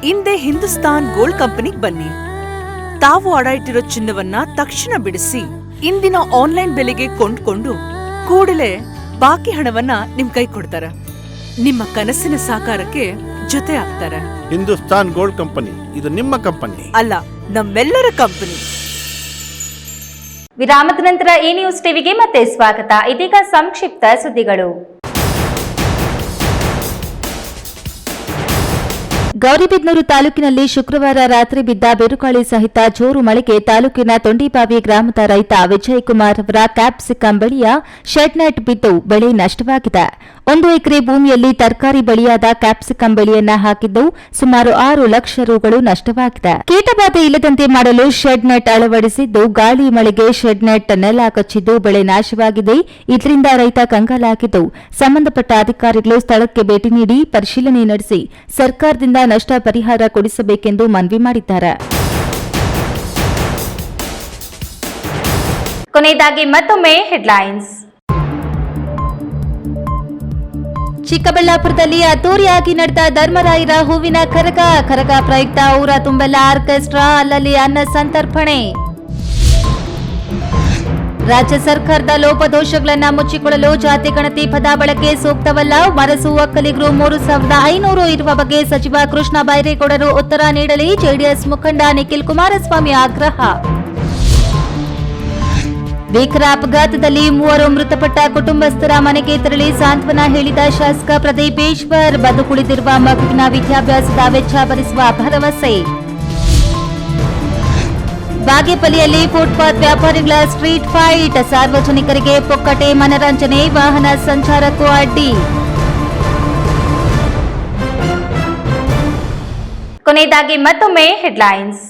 ಹಿಂದೆ ಹಿಂದೂಸ್ತಾನ್ ಗೋಲ್ಡ್ ಕಂಪನಿಗ್ ಬನ್ನಿ. ತಾವು ಅಡ ಇಟ್ಟಿರೋ ಚಿನ್ನವನ್ನ ತಕ್ಷಣ ಬಿಡಿಸಿ, ಇಂದಿನ ಆನ್ಲೈನ್ ಬೆಲೆಗೆ ಕೊಂಡ್ಕೊಂಡು ಕೂಡಲೇ ಬಾಕಿ ಹಣವನ್ನ ನಿಮ್ ಕೈ ಕೊಡ್ತಾರ. ನಿಮ್ಮ ಕನಸಿನ ಸಾಕಾರಕ್ಕೆ ಜೊತೆ ಆಗ್ತಾರ. ಹಿಂದೂಸ್ತಾನ್ ಗೋಲ್ಡ್ ಕಂಪನಿ ಇದು ನಿಮ್ಮ ಕಂಪನಿ. ಅಲ್ಲ ನಮ್ಮೆಲ್ಲರ ಕಂಪನಿ. ವಿರಾಮದ ನಂತರ ಈ ನ್ಯೂಸ್ ಟಿವಿಗೆ ಮತ್ತೆ ಸ್ವಾಗತ. ಇದೀಗ ಸಂಕ್ಷಿಪ್ತ ಸುದ್ದಿಗಳು. ಗೌರಿಬಿದನೂರು ತಾಲೂಕಿನಲ್ಲಿ ಶುಕ್ರವಾರ ರಾತ್ರಿ ಬಿದ್ದ ಬಿರುಗಾಳಿ ಸಹಿತ ಜೋರು ಮಳೆಗೆ ತಾಲೂಕಿನ ತೊಂಡಿಬಾವಿ ಗ್ರಾಮದ ರೈತ ವಿಜಯ್ ಕುಮಾರ್ ಅವರ ಕ್ಯಾಪ್ಸಿಕಂ ಶೆಡ್ ಶೆಡ್ನೆಟ್ ಬಿದ್ದು ಬೆಳೆ ನಷ್ಟವಾಗಿದೆ. ಒಂದು ಎಕರೆ ಭೂಮಿಯಲ್ಲಿ ತರಕಾರಿ ಬೆಳೆಯಾದ ಕ್ಯಾಪ್ಸಿಕಂ ಬೆಳೆಯನ್ನ ಹಾಕಿದ್ದು ಸುಮಾರು ಆರು ಲಕ್ಷ ರುಗಳು ನಷ್ಟವಾಗಿದೆ. ಕೀಟಬಾಧೆ ಇಲ್ಲದಂತೆ ಮಾಡಲು ಶೆಡ್ ನೆಟ್ ಅಳವಡಿಸಿದ್ದು, ಗಾಳಿ ಮಳೆಗೆ ಶೆಡ್ ನೆಟ್ ನೆಲ ಕಚ್ಚಿದ್ದು ಬೆಳೆ ನಾಶವಾಗಿದೆ. ಇದರಿಂದ ರೈತ ಕಂಗಾಲಾಗಿದ್ದು ಸಂಬಂಧಪಟ್ಟ ಅಧಿಕಾರಿಗಳು ಸ್ಥಳಕ್ಕೆ ಭೇಟಿ ನೀಡಿ ಪರಿಶೀಲನೆ ನಡೆಸಿ ಸರ್ಕಾರದಿಂದ ನಷ್ಟ ಪರಿಹಾರ ಕೊಡಿಸಬೇಕೆಂದು ಮನವಿ ಮಾಡಿದ್ದಾರೆ. ಕೊನೆಯದಾಗಿ ಮತ್ತೊಮ್ಮೆ ಹೆಡ್ಲೈನ್ಸ್. ಚಿಕ್ಕಬಳ್ಳಾಪುರದಲ್ಲಿ ಅದ್ದೂರಿಯಾಗಿ ನಡೆದ ಧರ್ಮರಾಯರ ಹೂವಿನ ಕರಗ ಕರಗ ಪ್ರಯುಕ್ತ ಊರ ತುಂಬೆಲ್ಲ ಆರ್ಕೆಸ್ಟ್ರಾ, ಅಲ್ಲಲ್ಲಿ ಅನ್ನ ಸಂತರ್ಪಣೆ. ರಾಜ್ಯ ಸರ್ಕಾರದ ಲೋಪದೋಷಗಳನ್ನು ಮುಚ್ಚಿಕೊಳ್ಳಲು ಜಾತಿ ಗಣತಿ ಪದ ಬಳಕೆ ಸೂಕ್ತವಲ್ಲ, ಮರಸು ಒಕ್ಕಲಿಗರು ಮೂರು ಸಾವಿರದ ಐನೂರು ಇರುವ ಬಗ್ಗೆ ಸಚಿವ ಕೃಷ್ಣ ಬೈರೇಗೌಡರು ಉತ್ತರ ನೀಡಲಿ, ಜೆಡಿಎಸ್ ಮುಖಂಡ ನಿಖಿಲ್ ಕುಮಾರಸ್ವಾಮಿ ಆಗ್ರಹ. ಭೀಕರ ಅಪಘಾತದಲ್ಲಿ ಮೂವರು ಮೃತಪಟ್ಟ ಕುಟುಂಬಸ್ಥರ ಮನೆಗೆ ತೆರಳಿ ಸಾಂತ್ವನ ಹೇಳಿದ ಶಾಸಕ ಪ್ರದೀಪೇಶ್ವರ್ ಬದುಕುಳಿದಿರುವ ಮಗುವಿನ ವಿದ್ಯಾಭ್ಯಾಸದ ವೆಚ್ಚ ಭರಿಸುವ ಭರವಸೆ. ಬಾಗೇಪಲ್ಲಿಯಲ್ಲಿ ಫುಟ್ಪಾತ್ ವ್ಯಾಪಾರಿಗಳ ಸ್ಟ್ರೀಟ್ ಫೈಟ್, ಸಾರ್ವಜನಿಕರಿಗೆ ಪೊಕ್ಕಟೆ ಮನರಂಜನೆ, ವಾಹನ ಸಂಚಾರಕ್ಕೂ ಅಡ್ಡಿ. ಕೊನೆಯದಾಗಿ ಮತ್ತೊಮ್ಮೆ ಹೆಡ್ಲೈನ್ಸ್.